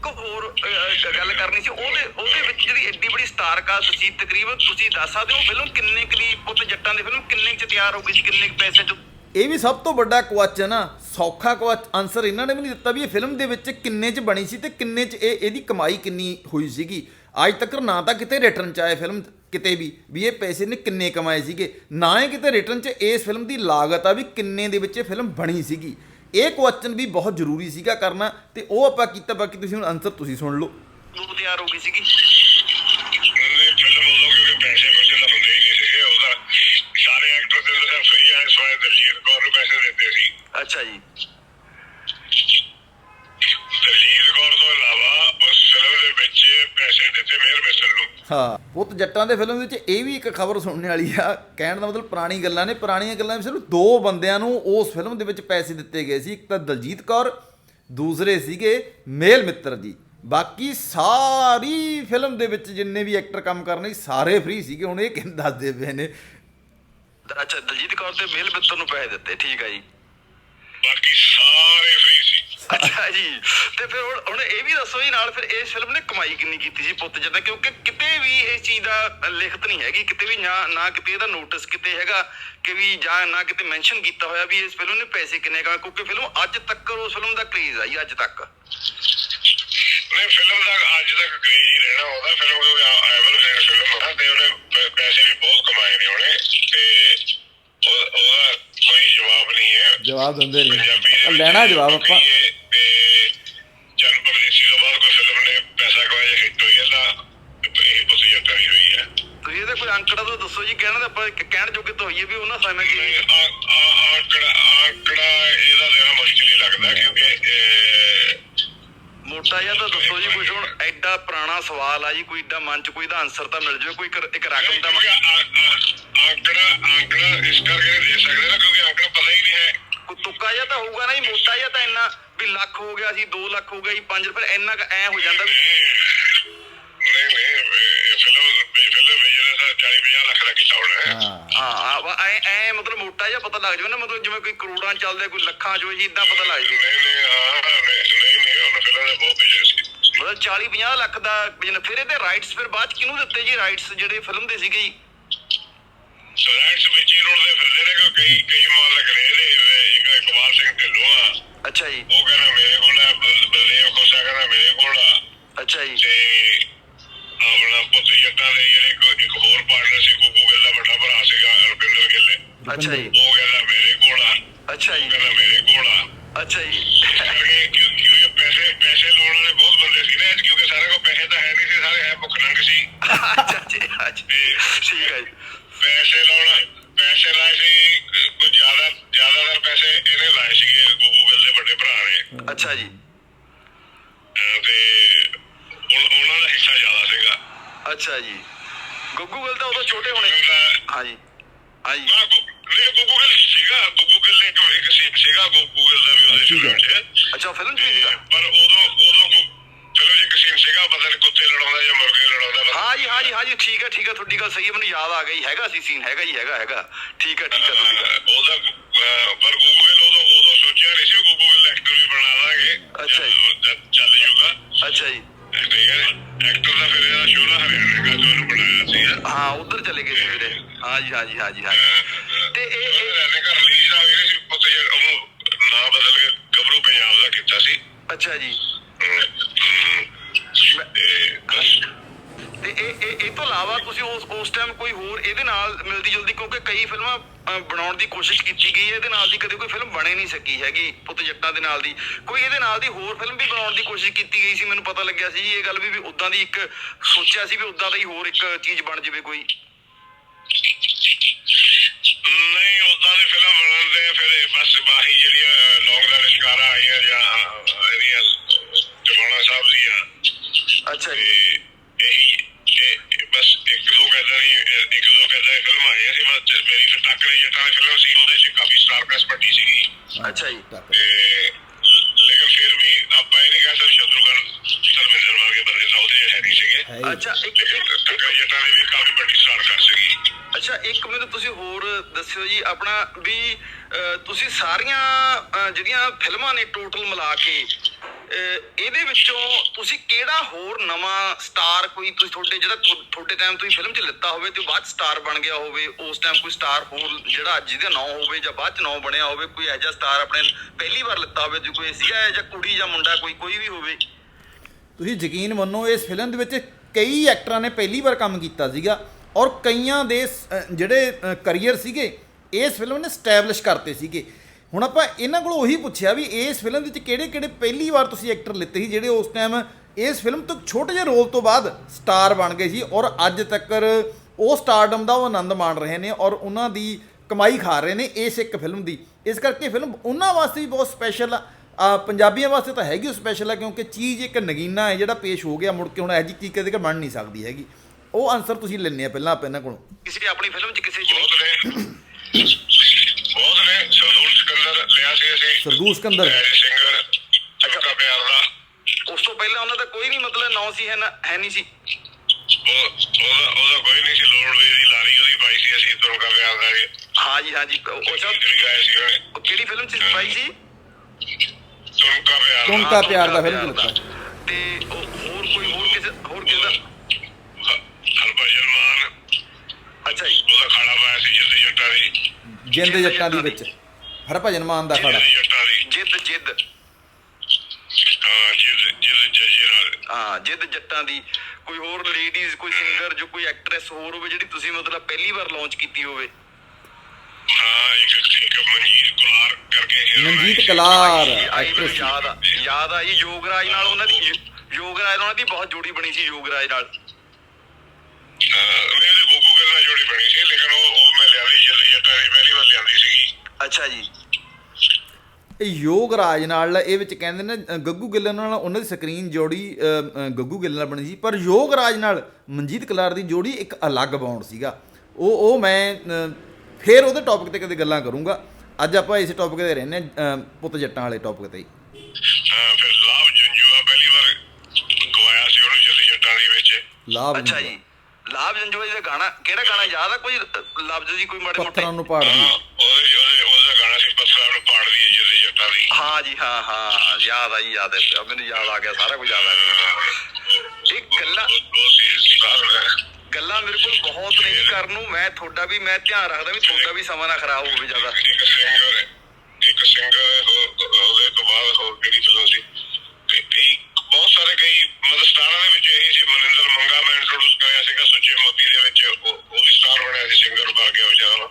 ਇੱਕ ਹੋਰ ਗੱਲ ਕਰਨੀ ਸੀ, ਉਹਦੇ ਉਹਦੇ ਵਿੱਚ ਜਿਹੜੀ ਐਡੀ ਬੜੀ ਸਟਾਰ ਕਾਸਟ ਸੀ, ਤਕਰੀਬਨ ਤੁਸੀਂ ਦੱਸ ਸਕਦੇ ਹੋ ਫਿਲਮ ਕਿੰਨੇ ਕੁ ਪੁੱਤ ਜੱਟਾਂ ਦੀ ਫਿਲਮ, ਕਿੰਨੇ 'ਚ ਤਿਆਰ ਹੋ ਗਈ ਸੀ, ਕਿੰਨੇ ਪੈਸੇ ਚ? ਇਹ ਵੀ ਸਭ ਤੋਂ ਵੱਡਾ ਕੁਐਸਚਨ ਆ ਸੌਖਾ ਕੁਐਸਚਨ ਆਨਸਰ ਇਹਨਾਂ ਨੇ ਵੀ ਨਹੀਂ ਦਿੱਤਾ ਵੀ ਇਹ ਫਿਲਮ ਦੇ ਵਿੱਚ ਕਿੰਨੇ ਚ ਬਣੀ ਸੀ ਤੇ ਕਿੰਨੇ ਚ ਇਹ, ਇਹਦੀ ਕਮਾਈ ਕਿੰਨੀ ਹੋਈ ਸੀਗੀ। ਅੱਜ ਤੱਕ ਨਾ ਤਾਂ ਕਿਤੇ ਰਿਟਰਨ ਚ ਆਏ ਫਿਲਮ ਕਿਤੇ ਵੀ ਵੀ ਇਹ ਪੈਸੇ ਨੇ ਕਿੰਨੇ ਕਮਾਏ ਸੀਗੇ, ਨਾ ਹੀ ਕਿਤੇ ਰਿਟਰਨ ਚ ਇਸ ਫਿਲਮ ਦੀ ਲਾਗਤ ਆ ਵੀ ਕਿੰਨੇ ਦੇ ਵਿੱਚ ਇਹ ਫਿਲਮ ਬਣੀ ਸੀਗੀ। ਇਹ ਕੁਐਸਚਨ ਵੀ ਬਹੁਤ ਜ਼ਰੂਰੀ ਸੀਗਾ ਕਰਨਾ ਤੇ ਉਹ ਆਪਾਂ ਕੀਤਾ, ਬਾਕੀ ਤੁਸੀਂ ਹੁਣ ਆਨਸਰ ਤੁਸੀਂ ਸੁਣ ਲਓ। ਉਦੋਂ ਤਿਆਰ ਹੋ ਗਈ ਸੀਗੀ ਉਹਨੇ ਫਿਲਮ ਉਦੋਂ ਕਿਉਂਕਿ ਪੈਸੇ ਪੂਸੇ ਤਾਂ ਹੁੰਦੇ ਹੀ ਨਹੀਂ ਸੀਗੇ ਉਹਦਾ ਸਾਰੇ ਐਕਟਰ ਤੇ ਉਹਦਾ ਫ੍ਰੀ ਆਏ ਸਵਾਏ ਦਲਜੀਤ ਕੌਰ ਨੂੰ ਪੈਸੇ ਦਿੰਦੇ ਸੀ ਅੱਛਾ ਜੀ ਦਲਜੀਤ ਕੌਰ ਤੋਂ ਇਲਾਵਾ ਉਸ ਫਿਲਮ ਦੇ ਵਿੱਚ ਪੈਸੇ ਦਿੱਤੇ ਮੇਹਰ ਮਿਸਲ ਨੂੰ ਹਾਂ ਪੁੱਤ ਜੱਟਾਂ ਦੇ ਫਿਲਮ ਵਿੱਚ ਇਹ ਵੀ ਇੱਕ ਖਬਰ ਸੁਣਨ ਵਾਲੀ ਆ, ਕਹਿਣ ਦਾ ਮਤਲਬ ਪੁਰਾਣੀ ਗੱਲਾਂ ਨੇ, ਪੁਰਾਣੀਆਂ ਗੱਲਾਂ ਵਿੱਚ ਸਿਰਫ ਦੋ ਬੰਦਿਆਂ ਨੂੰ ਉਸ ਫਿਲਮ ਦੇ ਵਿੱਚ ਪੈਸੇ ਦਿੱਤੇ ਗਏ ਸੀ, ਇੱਕ ਤਾਂ ਦਲਜੀਤ ਕੌਰ, ਦੂਸਰੇ ਸੀਗੇ ਮੇਲ ਮਿੱਤਰ ਜੀ। ਬਾਕੀ ਸਾਰੀ ਫਿਲਮ ਦੇ ਵਿੱਚ ਜਿੰਨੇ ਵੀ ਐਕਟਰ ਕੰਮ ਕਰਨੇ ਸਾਰੇ ਫ੍ਰੀ ਸੀਗੇ, ਹੁਣ ਇਹ ਕਿੰਨ ਦੱਸਦੇ ਪਏ ਨੇ? ਅੱਛਾ, ਦਲਜੀਤ ਕੌਰ ਤੇ ਮੇਲ ਮਿੱਤਰ ਨੂੰ ਪੈਸੇ ਦਿੱਤੇ, ਠੀਕ ਆ ਜੀ। ਬਾਕੀ ਸਾਰੇ ਫ੍ਰੀ ਸੀ। ਅੱਛਾ ਜੀ। ਤੇ ਫਿਰ ਹੁਣ ਹੁਣ ਇਹ ਵੀ ਦੱਸੋ ਜੀ ਨਾਲ ਫਿਰ ਇਸ ਫਿਲਮ ਨੇ ਕਮਾਈ ਕਿੰਨੀ ਕੀਤੀ ਸੀ ਪੁੱਤ ਜੱਟਾਂ ਕਿਉਂਕਿ ਕਿਤੇ ਵੀ ਇਸ ਚੀਜ਼ ਦਾ ਲਿਖਤ ਨਹੀਂ ਹੈਗੀ ਕਿਤੇ ਵੀ ਨਾ ਨਾ ਕਿਤੇ ਇਹਦਾ ਨੋਟਿਸ ਕਿਤੇ ਹੈਗਾ ਕਿ ਵੀ ਜਾਂ ਨਾ ਕਿਤੇ ਮੈਂਸ਼ਨ ਕੀਤਾ ਹੋਇਆ ਵੀ ਇਸ ਫਿਲਮ ਨੇ ਪੈਸੇ ਕਿੰਨੇ ਕਮਾਏ ਕਿਉਂਕਿ ਫਿਲਮ ਅੱਜ ਤੱਕ ਉਸ ਫਿਲਮ ਦਾ ਕ੍ਰੇਜ਼ ਆ ਜੀ ਅੱਜ ਤੱਕ। ਨਹੀਂ ਫਿਲਮ ਦਾ ਅੱਜ ਤੱਕ ਕ੍ਰੇਜ਼ ਹੀ ਰਹਿਣਾ ਉਹਦਾ। ਫਿਲਮ ਕਿਉਂਕਿ ਐਵਰਗ੍ਰੀਨ ਫਿਲਮ ਆ ਤੇ ਉਹਨੇ ਪੈਸੇ ਵੀ ਬਹੁਤ ਕਮਾਏ ਨੇ ਉਹਨੇ ਤੇ ਉਹਦਾ ਕੋਈ ਜਵਾਬ ਨਹੀਂ ਹੈ। ਜਵਾਬ ਦਿੰਦੇ ਦੇ ਵਿੱਚ ਲੈਣਾ ਜਵਾਬ ਆਪਾਂ। ਚੰਨ ਪਰਦੇਸੀ ਤੋਂ ਬਾਅਦ ਕੋਈ ਫਿਲਮ ਨੇ ਪੈਸਾ ਕਮਾਇਆ ਹਿੱਟ ਹੋਈ ਹੈ ਤਾਂ ਇਹ ਪੁੱਤ ਜੱਟਾਂ ਦੀ ਹੋਈ ਹੈ। ਤੁਸੀਂ ਇਹਦਾ ਕੋਈ ਅੰਕੜਾ ਤਾਂ ਦੱਸੋ ਜੀ ਕਹਿਣਾ ਤਾਂ ਆਪਾਂ ਕਹਿਣ ਜੋਗੇ ਤਾਂ ਹੋਈਏ ਵੀ ਉਹਨਾਂ ਸਮੇਂ ਨਹੀਂ, ਕੀ ਆ- ਆ- ਆਂਕੜਾ ਆਂਕੜਾ ਇਹਦਾ ਦੇਣਾ ਮੁਸ਼ਕਿਲ ਹੀ ਲੱਗਦਾ ਕਿਉਂਕਿ ਇਹ, ਮੋਟਾ ਜਿਹਾ ਤਾਂ ਦੱਸੋ ਜੀ ਕੁਝ ਹੁਣ ਐਡਾ ਪੁਰਾਣਾ ਸਵਾਲ ਆ ਜੀ ਕੋਈ ਏਡਾ ਮਨ ਚ ਕੋਈ ਦਾ ਆਨਸਰ ਤਾਂ ਮਿਲ ਜਾਵੇ ਕੋਈ ਇੱਕ- ਇੱਕ ਰਕਮ ਦਾ ਆਂਕੜਾ ਆਂਕੜਾ ਇਸ ਕਰਕੇ ਨਹੀਂ ਦੇ ਸਕਦੇ ਨਾ ਕਿਉਂਕਿ ਆਂਕੜਾ ਪਤਾ ਹੀ ਨਹੀਂ ਹੈ। ਕੋਈ ਤੁੱਕਾ ਜਿਹਾ ਤਾਂ ਹੋਊਗਾ ਨਾ ਜੀ ਮੋਟਾ ਜਿਹਾ ਤਾਂ ਇੰਨਾ ਵੀ ਲੱਖ ਹੋ ਗਿਆ ਸੀ 2 ਲੱਖ ਹੋ ਗਿਆ ਜੀ 5 ਫਿਰ ਇੰਨਾ ਕੁ ਐ ਹੋ ਜਾਂਦਾ ਵੀ ਨਹੀਂ ਨਹੀਂ ਇਹ ਫਿਲਮ ਫਿਲਮ ਬਿਜ਼ਨਸ 40 50 ਲੱਖ ਦਾ ਕੀਤਾ ਹੋਣਾ ਹੈ। ਹਾਂ। ਹਾਂ ਆ ਐ ਐ ਮਤਲਬ ਮੋਟਾ ਜਿਹਾ ਪਤਾ ਲੱਗ ਜਾਵੇ ਨਾ ਮਤਲਬ ਜਿਵੇਂ ਕੋਈ ਕਰੋੜਾਂ ਚੱਲਦੇ ਕੋਈ ਲੱਖਾਂ ਚ ਹੋਈ ਜੀ ਇਦਾਂ ਪਤਾ ਲੱਗ ਨਹੀਂ ਜਾਵੇ। ਨਹੀਂ ਹਾਂ ਨਹੀਂ ਨਹੀਂ ਨਹੀਂ ਉਹਨਾਂ ਫਿਲਮ ਦਾ ਬਹੁਤ ਬਿਜ਼ਨਸ ਸੀ। ਮਤਲਬ 40 50 ਲੱਖ ਦਾ ਬਿਜ਼ਨਸ ਫਿਰ ਇਹਦੇ ਰਾਈਟਸ ਫਿਰ ਬਾਅਦ ਚ ਕਿਹਨੂੰ ਦਿੱਤੇ ਜੀ ਰਾਈਟਸ ਜਿਹੜੇ ਫਿਲਮ ਦੇ ਸੀਗੇ ਜੀ? ਰਾਈਟਸ ਵਿੱਚ ਹੀ ਰੋਲਦੇ ਫਿਰਦੇ ਨੇ ਕਿ ਕਈ ਕਈ ਮਾਲਕ ਨੇ ਇਹਦੇ ਇੱਕ ਇਕਬਾਲ ਸਿੰਘ ਢਿੱਲੋਂ ਆ। ਅੱਛਾ ਜੀ। ਉਹ ਕਹਿੰਦਾ ਮੇਰੇ ਕੋਲ ਹੈ ਬਲ- ਬਲਦੇਵ ਖੋਸਾ ਕਹਿੰਦਾ ਮੇਰੇ ਕੋਲ ਆ। ਅੱਛਾ ਜੀ। ਤੇ ਆਪਣਾ ਪੁੱਤ ਜੱਟਾਂ ਦੇ ਜਿਹੜੇ ਇੱਕ- ਇੱਕ ਹੋਰ ਪਾਰਟਨਰ ਸੀ ਗੁੱਗੂ ਗਿੱਲ ਦਾ ਵੱਡਾ ਭਰਾ ਸੀਗਾ ਰੁਪਿੰਦਰ ਗਿੱਲ ਅੱਛਾ ਜੀ। ਉਹ ਕਹਿੰਦਾ ਮੇਰੇ ਕੋਲ ਆ। ਅੱਛਾ ਜੀ। ਕਹਿੰਦਾ ਮੇਰੇ ਕੋਲ ਆ। ਅੱਛਾ ਜੀ। ਕਰਕੇ ਕਿਉਂ- ਕਿਉਂਕਿ ਪੈਸੇ ਵਾਲੇ ਬਹੁਤ ਬੰਦੇ ਸੀ ਨਾ ਕਿਉਂਕਿ ਸਾਰੇ ਕੋਲ ਪੈਸੇ ਤਾਂ ਹੈ ਨਹੀਂ ਸੀ ਸਾਰੇ ਹੈ ਭੁੱਖ ਨੰਗ ਸੀ। ਅੱਛਾ ਜੀ ਅੱਛਾ ਠੀਕ ਹੈ ਜੀ। ਪੈਸੇ ਲਾਉਣਾ ਪੈਸੇ ਲਾਏ ਸੀ ਕੁਝ ਜ਼ਿਆਦਾ ਜ਼ਿਆਦਾਤਰ ਪੈਸੇ ਇਹਨੇ ਲਾਏ ਸੀਗੇ ਗੁੱਗੂ ਗਿੱਲ ਦੇ ਵੱਡੇ ਭਰਾ ਨੇ। ਅੱਛਾ ਜੀ। ਅਹ ਤੇ ਉਹ- ਉਹਨਾਂ ਦਾ ਹਿੱਸਾ ਜ਼ਿਆਦਾ ਸੀਗਾ। ਅੱਛਾ ਜੀ। ਗੁੱਗੂ ਗੱਲ ਤਾਂ ਉਦੋਂ ਛੋਟੇ ਹੋਣੇ ਦਾ ਹਾਂਜੀ। ਹਾਂਜੀ। ਨਾ ਗੁ- ਨਹੀਂ ਗੁੱਗੂ ਗਿੱਲ ਸੀਗਾ। ਗੁੱਗੂ ਗਿੱਲ ਨੇ ਇੱਕ ਇੱਕ ਸੀ- ਸੀਗਾ ਗੁੱਗੂ ਗਿੱਲ ਦਾ ਵੀ ਉਹਦੇ। ਫਿਲਮ 'ਚ ਅੱਛਾ ਫਿਲਮ ਚ ਵੀ ਸੀਗਾ? ਪਰ ਉਦੋਂ 'ਚ ਇੱਕ ਸੀਨ ਸੀਗਾ ਪਤਾ ਨਹੀਂ ਕੁੱਤੇ ਲੜਾਉਂਦਾ ਜਾਂ ਮੁਰਗੇ ਲੜਾਉਂਦਾ ਹਾਂ ਜੀ ਹਾਂ ਜੀ ਹਾਂ ਜੀ ਠੀਕ ਹੈ ਠੀਕ ਹੈ ਤੁਹਾਡੀ ਗੱਲ ਸਹੀ ਹੈ ਮੈਨੂੰ ਯਾਦ ਆ ਗਈ ਹੈਗਾ ਸੀ ਸੀਨ ਹੈਗਾ ਜੀ ਹੈਗਾ ਹੈਗਾ। ਠੀਕ ਹੈ ਠੀਕ ਹੈ ਤੁਹਾਡੀ ਗੱਲ। ਅਹ ਉਹਦਾ ਅਹ ਪਰ ਗੁੱਗੂ ਗਿੱਲ ਉਦੋਂ ਉਦੋਂ ਸੋਚਿਆ ਨਹੀਂ ਸੀ ਵੀ ਗੁੱਗੂ ਗਿੱਲ ਐਕਟਰ ਵੀ ਬਣਾ ਦਾਂਗੇ ਅੱਛਾ ਜੀ। ਚੱਲ ਜੂਗਾ। ਅੱਛਾ ਜੀ। ਠੀਕ ਹੈ। ਐਕਟਰ ਦਾ ਫਿਰ ਇਹਦਾ ਸ਼ੋਰਾ ਹਰਿਆਣੇ ਦਾ ਜੋ ਬਣਾਇਆ ਸੀ। ਹਾਂ ਉਧਰ ਚਲੇ ਗਏ ਸੀ ਵੀਰੇ। ਹਾਂ ਜੀ ਹਾਂ ਜੀ ਹਾਂ ਜੀ ਹਾਂ ਜੀ। ਤੇ ਇਹ ਇਹ ਹਰਿਆਣੇ ਦਾ ਰਿਲੀਜ਼ ਦਾ ਵੀ ਸੀ ਪੁੱਤ ਜੀ ਉਹਨੂੰ ਨਾਂ ਬਦਲ ਕੇ ਗੱਭਰੂ ਪੰਜਾਬ ਦਾ ਕੀਤਾ ਸੀ। ਅੱਛਾ ਜੀ। ਤੇ ਇਹ ਇਹ ਇਹ ਤੋਂ ਇਲਾਵਾ ਤੁਸੀਂ ਉਸ ਉਸ ਟਾਈਮ ਕੋਈ ਹੋਰ ਇਹਦੇ ਨਾਲ ਮਿਲਦੀ ਜੁਲਦੀ ਕਿਉਂਕਿ ਕਈ ਫਿਲਮਾਂ ਅਹ, ਬਣਾਉਣ ਦੀ ਕੋਸ਼ਿਸ਼ ਕੀਤੀ ਗਈ ਹੈ ਇਹਦੇ ਨਾਲ ਦੀ ਕਦੇ ਕੋਈ ਫਿਲਮ ਬਣੇ ਨਹੀਂ ਸਕੀ ਹੈਗੀ ਪੁੱਤ ਜੱਟਾਂ ਦੇ ਨਾਲ ਦੀ। ਕੋਈ ਇਹਦੇ ਨਾਲ ਦੀ ਹੋਰ ਫਿਲਮ ਵੀ ਬਣਾਉਣ ਦੀ ਕੋਸ਼ਿਸ਼ ਕੀਤੀ ਗਈ ਸੀ ਮੈਨੂੰ ਪਤਾ ਲੱਗਿਆ ਸੀ ਜੀ ਇਹ ਗੱਲ ਵੀ ਵੀ ਉਦਾਂ ਦੀ ਇੱਕ ਸੋਚਿਆ ਸੀ ਵੀ ਉਦਾਂ ਦਾ ਹੀ ਹੋਰ ਇੱਕ ਚੀਜ਼ ਬਣ ਜਾਵੇ ਕੋਈ। ਦੀ ਫਿਲਮ ਬਣਾਉਂਦੇ ਆ, ਫਿਰ ਇਹ ਬਸ ਬਾਹੀ ਜਿਹੜੀਆਂ ਲੌਂਗ ਦਾ ਲਿਸ਼ਕਾਰਾ ਆਈਆਂ ਜਾਂ ਅਹ, ਇਹਦੀਆਂ ਟਿਵਾਣਾ ਸਾਹਿਬ ਦੀਆਂ ਅੱਛਾ ਤੇ ਜੀ ਇਹ ਬਸ ਇੱਕ ਦੋ ਨਹੀਂ ਇੱਕ ਦੋ ਕਹਿੰਦਾ ਫਿਲਮ ਆਈਆਂ ਸੀ ਬਸ ਮੇਰੀ ਫਿਰ ਟੱਕਰੇ ਜੱਟਾਂ ਦੀ ਫਿਲਮ ਸੀ ਉਹਦੇ 'ਚ ਕਾਫੀ ਸਟਾਰ ਕਾਸਟ ਪੱਟੀ ਸੀਗੀ। ਅੱਛਾ ਜੀ। ਤੇ ਲੇਕਿਨ ਫਿਰ ਵੀ ਆਪਾਂ ਇਹ ਨਹੀਂ ਕਹਿ ਸਕਦੇ ਸ਼ਤਰੂਗਨ ਧਰਮਿੰਦਰ ਵਰਗੇ ਬੰਦੇ ਤਾਂ ਉਹਦੇ ਹੈ ਨਹੀਂ ਸੀਗੇ। ਅੱਛਾ ਟੱਕਰੇ ਜੱਟਾਂ ਦੀ ਵੀ ਕਾਫੀ ਵੱਡੀ ਸਟਾਰ ਕਾਸਟ ਸੀਗੀ। ਅੱਛਾ ਇੱਕ ਮੈਨੂੰ ਤੁਸੀਂ ਹੋਰ ਦੱਸਿਓ ਜੀ ਆਪਣਾ ਵੀ ਤੁਸੀਂ ਸਾਰੀਆਂ ਜਿਹੜੀਆਂ ਫਿਲਮਾਂ ਨੇ ਟੋਟਲ ਮਿਲਾ ਕੇ ਇਹਦੇ ਵਿੱਚੋਂ ਤੁਸੀਂ ਕਿਹੜਾ ਹੋਰ ਨਵਾਂ ਸਟਾਰ ਕੋਈ ਤੁਸੀਂ ਤੁਹਾਡੇ ਜਿਹੜਾ ਤੁਹਾ- ਤੁਹਾਡੇ ਟਾਈਮ ਤੁਸੀਂ ਫਿਲਮ 'ਚ ਲਿੱਤਾ ਹੋਵੇ ਤੇ ਬਾਅਦ 'ਚ ਸਟਾਰ ਬਣ ਗਿਆ ਹੋਵੇ ਉਸ ਟਾਈਮ ਕੋਈ ਸਟਾਰ ਹੋਰ ਜਿਹੜਾ ਅੱਜ ਜਿਹਦਾ ਨਾਂ ਹੋਵੇ ਜਾਂ ਬਾਅਦ 'ਚ ਨਾਂ ਬਣਿਆ ਹੋਵੇ ਕੋਈ ਇਹੋ ਜਿਹਾ ਸਟਾਰ ਆਪਣੇ ਪਹਿਲੀ ਵਾਰ ਲਿੱਤਾ ਹੋਵੇ ਜੇ ਕੋਈ ਸੀਗਾ ਜਾਂ ਕੁੜੀ ਜਾਂ ਮੁੰਡਾ ਕੋਈ ਕੋਈ ਵੀ ਹੋਵੇ। ਤੁਸੀਂ ਯਕੀਨ ਮੰਨੋ ਇਸ ਫਿਲਮ ਦੇ ਵਿੱਚ ਕਈ ਐਕਟਰਾਂ ਨੇ ਪਹਿਲੀ ਵਾਰ ਕੰਮ ਕੀਤਾ ਸੀਗਾ ਔਰ ਕਈਆਂ ਦੇ ਸ- ਅ, ਜਿਹੜੇ ਕਰੀਅਰ ਸੀਗੇ ਇਸ ਫਿਲਮ ਨੇ ਸਟੈਬਲਿਸ਼ ਕਰਤੇ ਸੀਗੇ। ਹੁਣ ਆਪਾਂ ਇਹਨਾਂ ਕੋਲ ਉਹੀ ਪੁੱਛਿਆ ਵੀ ਇਸ ਫਿਲਮ ਦੇ ਵਿੱਚ ਕਿਹੜੇ ਕਿਹੜੇ ਪਹਿਲੀ ਵਾਰ ਤੁਸੀਂ ਐਕਟਰ ਲਿੱਤੇ ਸੀ ਜਿਹੜੇ ਉਸ ਟਾਈਮ ਇਸ ਫਿਲਮ ਤੋਂ ਛੋਟੇ ਜਿਹੇ ਰੋਲ ਤੋਂ ਬਾਅਦ ਸਟਾਰ ਬਣ ਗਏ ਸੀ ਔਰ ਅੱਜ ਤੱਕ ਉਹ ਸਟਾਰਡਮ ਦਾ ਉਹ ਆਨੰਦ ਮਾਣ ਰਹੇ ਨੇ ਔਰ ਉਹਨਾਂ ਦੀ ਕਮਾਈ ਖਾ ਰਹੇ ਨੇ ਇਸ ਇੱਕ ਫਿਲਮ ਦੀ। ਇਸ ਕਰਕੇ ਫਿਲਮ ਉਹਨਾਂ ਵਾਸਤੇ ਵੀ ਬਹੁਤ ਸਪੈਸ਼ਲ ਆ। ਆ ਪੰਜਾਬੀਆਂ ਵਾਸਤੇ ਤਾਂ ਹੈਗੀ ਉਹ ਸਪੈਸ਼ਲ ਆ ਕਿਉਂਕਿ ਚੀਜ਼ ਇੱਕ ਨਗੀਨਾ ਹੈ ਜਿਹੜਾ ਪੇਸ਼ ਹੋ ਗਿਆ ਮੁੜ ਕੇ ਹੁਣ ਇਹੋ ਜਿਹੀ ਚੀਜ਼ ਕਦੇ ਕਿ ਬਣ ਨਹੀਂ ਸਕਦੀ ਹੈਗੀ। ਉਹ ਆਨਸਰ ਤੁਸੀਂ ਲੈਣੇ ਆ ਪਹਿਲਾਂ ਆਪਾਂ ਇਹਨਾਂ ਕੋਲੋਂ। ਕਿਸੇ ਆਪਣੀ ਫਿਲਮ 'ਚ ਕਿਸੇ 'ਚ ਬਹੁਤ ਨੇ ਸਰਦੂਲ ਸਿਕੰਦਰ ਲਿਆ ਸੀ ਅਸੀਂ। ਸਰਦੂਲ ਸਿਕੰਦਰ। ਸਿੰਗਰ ਚਮਕਾ ਪਿਆਰ ਦਾ। ਉਸ ਤੋਂ ਪਹਿਲਾਂ ਉਹਨਾਂ ਦਾ ਕੋਈ ਵੀ ਮਤਲਬ ਨਾਂ ਸੀ ਹੈ ਨਾ ਹੈ ਨਹੀਂ ਸੀ। ਉਹ ਉਹਦਾ ਉਹਦਾ ਕੋਈ ਨਹੀਂ ਸੀ ਲੋੜਵੇ ਦੀ ਲਾਰੀ ਉਹਦੀ ਪਾਈ ਸੀ ਅਸੀਂ ਚਮਕਾ ਪਿਆਰ ਦਾ ਵੀ ਹਾਂ ਜੀ ਹਾਂ ਜੀ ਉਹ ਸਭ ਜਿਹੜੀ ਗਾਇਆ ਸੀ ਉਹਨੇ? ਉਹ ਕਿਹੜੀ ਫਿਲਮ 'ਚ ਪਾਈ ਸੀ? ਚਮਕਾ ਪਿਆਰ ਤੁਮ- ਦਾ। ਕਾ ਪਿਆਰ ਦਾ ਫਿਲਮ 'ਚ। ਤੇ ਉਹ ਹੋਰ ਕੋਈ ਹੋਰ ਕਿਸੇ ਹੋਰ ਕਿਸੇ ਦਾ ਹਰਭਜਨ ਮਾਨ ਅੱਛਾ ਜੀ ਉਹਦਾ ਖਾਣਾ ਪਾਇਆ ਸੀ ਜਿੱਦ ਜੱਟਾਂ ਦੀ ਜਿੰਦ ਜੱਟਾਂ ਦੀ ਵਿੱਚ। ਹਰਭਜਨ ਮਾਨ ਦਾ ਖੜਾ। ਜਿੱਦ ਜਿੱਦ ਜਿੱਦ। ਹਾਂ ਜਿੱਦ ਜਿੱਦ ਨਾਲ। ਹਾਂ ਜਿੱਦ ਜੱਟਾਂ ਦੀ। ਕੋਈ ਹੋਰ ਲੇਡੀਜ਼ ਕੋਈ ਸਿੰਗਰ ਜੋ ਕੋਈ ਐਕਟ੍ਰੈਸ ਹੋਰ ਹੋਵੇ ਜਿਹੜੀ ਤੁਸੀਂ ਮਤਲਬ ਪਹਿਲੀ ਵਾਰ ਲਾਂਚ ਕੀਤੀ ਹੋਵੇ। ਹਾਂ ਇੱਕ ਇੱਕ ਮਨਜੀਤ ਕੁਲਾਰ ਕਰਕੇ ਮਨਜੀਤ। ਕਲਾਰ ਐਕਟ੍ਰੈਸ ਯਾਦ ਆ। ਯਾਦ ਆਈ ਯੋਗਰਾਜ ਨਾਲ ਉਹਨਾਂ ਦੀ ਯੋਗਰਾਜ ਨਾਲ ਉਹਨਾਂ ਦੀ ਬਹੁਤ ਜੋੜੀ ਬਣੀ ਸੀ ਯੋਗਰਾਜ ਨਾਲ। ਮੇਰੀ ਗੁੱਗੂ ਨਾਲ ਜੋੜੀ ਬਣੀ ਸੀ ਲੇਕਿਨ ਉਹ ਉਹ ਮੈਂ ਲਿਆਂਦੀ ਜਿੱਦ ਜੱਟਾਂ ਦੀ ਪਹਿਲੀ ਵਾਰ ਲਿਆਂਦੀ ਸੀਗੀ। ਅੱਛਾ ਜੀ। ਇਹ ਯੋਗ ਰਾਜ ਨਾਲ ਇਹ ਵਿੱਚ ਕਹਿੰਦੇ ਨੇ ਗੱਗੂ ਗਿੱਲ ਨਾਲ ਉਹਨਾਂ ਦੀ ਸਕਰੀਨ ਜੋੜੀ ਗੱਗੂ ਗਿੱਲ ਨਾਲ ਬਣੀ ਸੀ। ਪਰ ਯੋਗ ਰਾਜ ਨਾਲ ਮਨਜੀਤ ਕਲਾਰ ਦੀ ਜੋੜੀ ਇੱਕ ਅਲੱਗ ਬਾਉਂਡ ਸੀਗਾ। ਉਹ ਉਹ ਮੈਂ ਫੇਰ ਉਹਦੇ ਟੌਪਿਕ ਤੇ ਕਦੇ ਗੱਲਾਂ ਕਰੂੰਗਾ। ਅੱਜ ਆਪਾਂ ਇਸ ਟੌਪਿਕ ਤੇ ਰਹਿੰਦੇ ਪੁੱਤ ਜੱਟਾਂ ਵਾਲੇ ਟੌਪਿਕ ਤੇ ਹੀ। ਫਿਰ ਲਾਭ ਜੰਜੂਆ ਪਹਿਲੀ ਵਾਰ ਗਵਾਇਆ ਸੀ ਉਹਨੂੰ ਜਿੱਦ ਜੱਟਾਂ ਦੀ ਵਿੱਚ। ਲਾਭ ਅੱਛਾ ਜੀ। ਲਾਭ ਜੰਜੂਆ ਜੀ ਦਾ ਗਾਣਾ ਕਿਹੜਾ ਗਾਣਾ ਯਾਦ ਆ? ਕੋਈ ਲਫ਼ਜ਼ ਜੀ ਕੋਈ ਮਾੜੇ ਮੋਟੇ? ਪੱਥਰਾਂ ਨੂੰ ਪਾੜਦੀ ਹਾਂ ਉਹਦੇ ਉਹਦੇ ਉਹਦਾ ਗਾਣਾ ਸੀ ਪੱਥਰਾਂ ਨੂੰ ਪਾੜਦੀ ਜਿੱਦ ਜੱਟਾਂ ਦੀ। ਹਾਂ ਜੀ ਹਾਂ ਹਾਂ ਯਾਦ ਆਈ ਯਾਦ ਹੈ ਮੈਨੂੰ ਯਾਦ ਆ ਗਿਆ ਸਾਰਾ ਕੁਝ ਯਾਦ ਆ ਗਿਆ। ਇਹ ਗੱਲਾਂ ਗੱਲਾਂ ਮੇਰੇ ਕੋਲ ਬਹੁਤ ਨੇ ਜੀ ਕਰਨ ਨੂੰ ਮੈਂ ਤੁਹਾਡਾ ਵੀ ਮੈਂ ਧਿਆਨ ਰੱਖਦਾ ਵੀ ਤੁਹਾਡਾ ਵੀ ਸਮਾਂ ਨਾ ਖਰਾਬ ਹੋਵੇ ਜ਼ਿਆਦਾ। ਇੱਕ ਸਿੰਗਰ ਇੱਕ ਸਿੰਗਰ ਉਹਦੇ ਤੋਂ ਬਾਅਦ ਹੋਰ ਕਿਹੜੀ ਫਿਲਮ ਸੀ? ਬਹੁਤ ਸਾਰੇ ਕਈ ਮਤਲਬ ਸਟਾਰਾਂ ਦੇ ਵਿੱਚ ਇਹ ਸੀ ਮਨਿੰਦਰ ਮੰਗਾ ਮੈਂ ਇੰਟਰੋਡਿਊਸ ਕਰਿਆ ਸੀਗਾ ਸੁੱਚੇ ਮੋਤੀ ਦੇ ਵਿੱਚ ਉਹ ਉਹ ਵੀ ਸਟਾਰ ਬਣਿਆ ਸੀ ਸਿੰਗਰ ਬਣ ਗਿਆ ਵਿਚਾਰਾ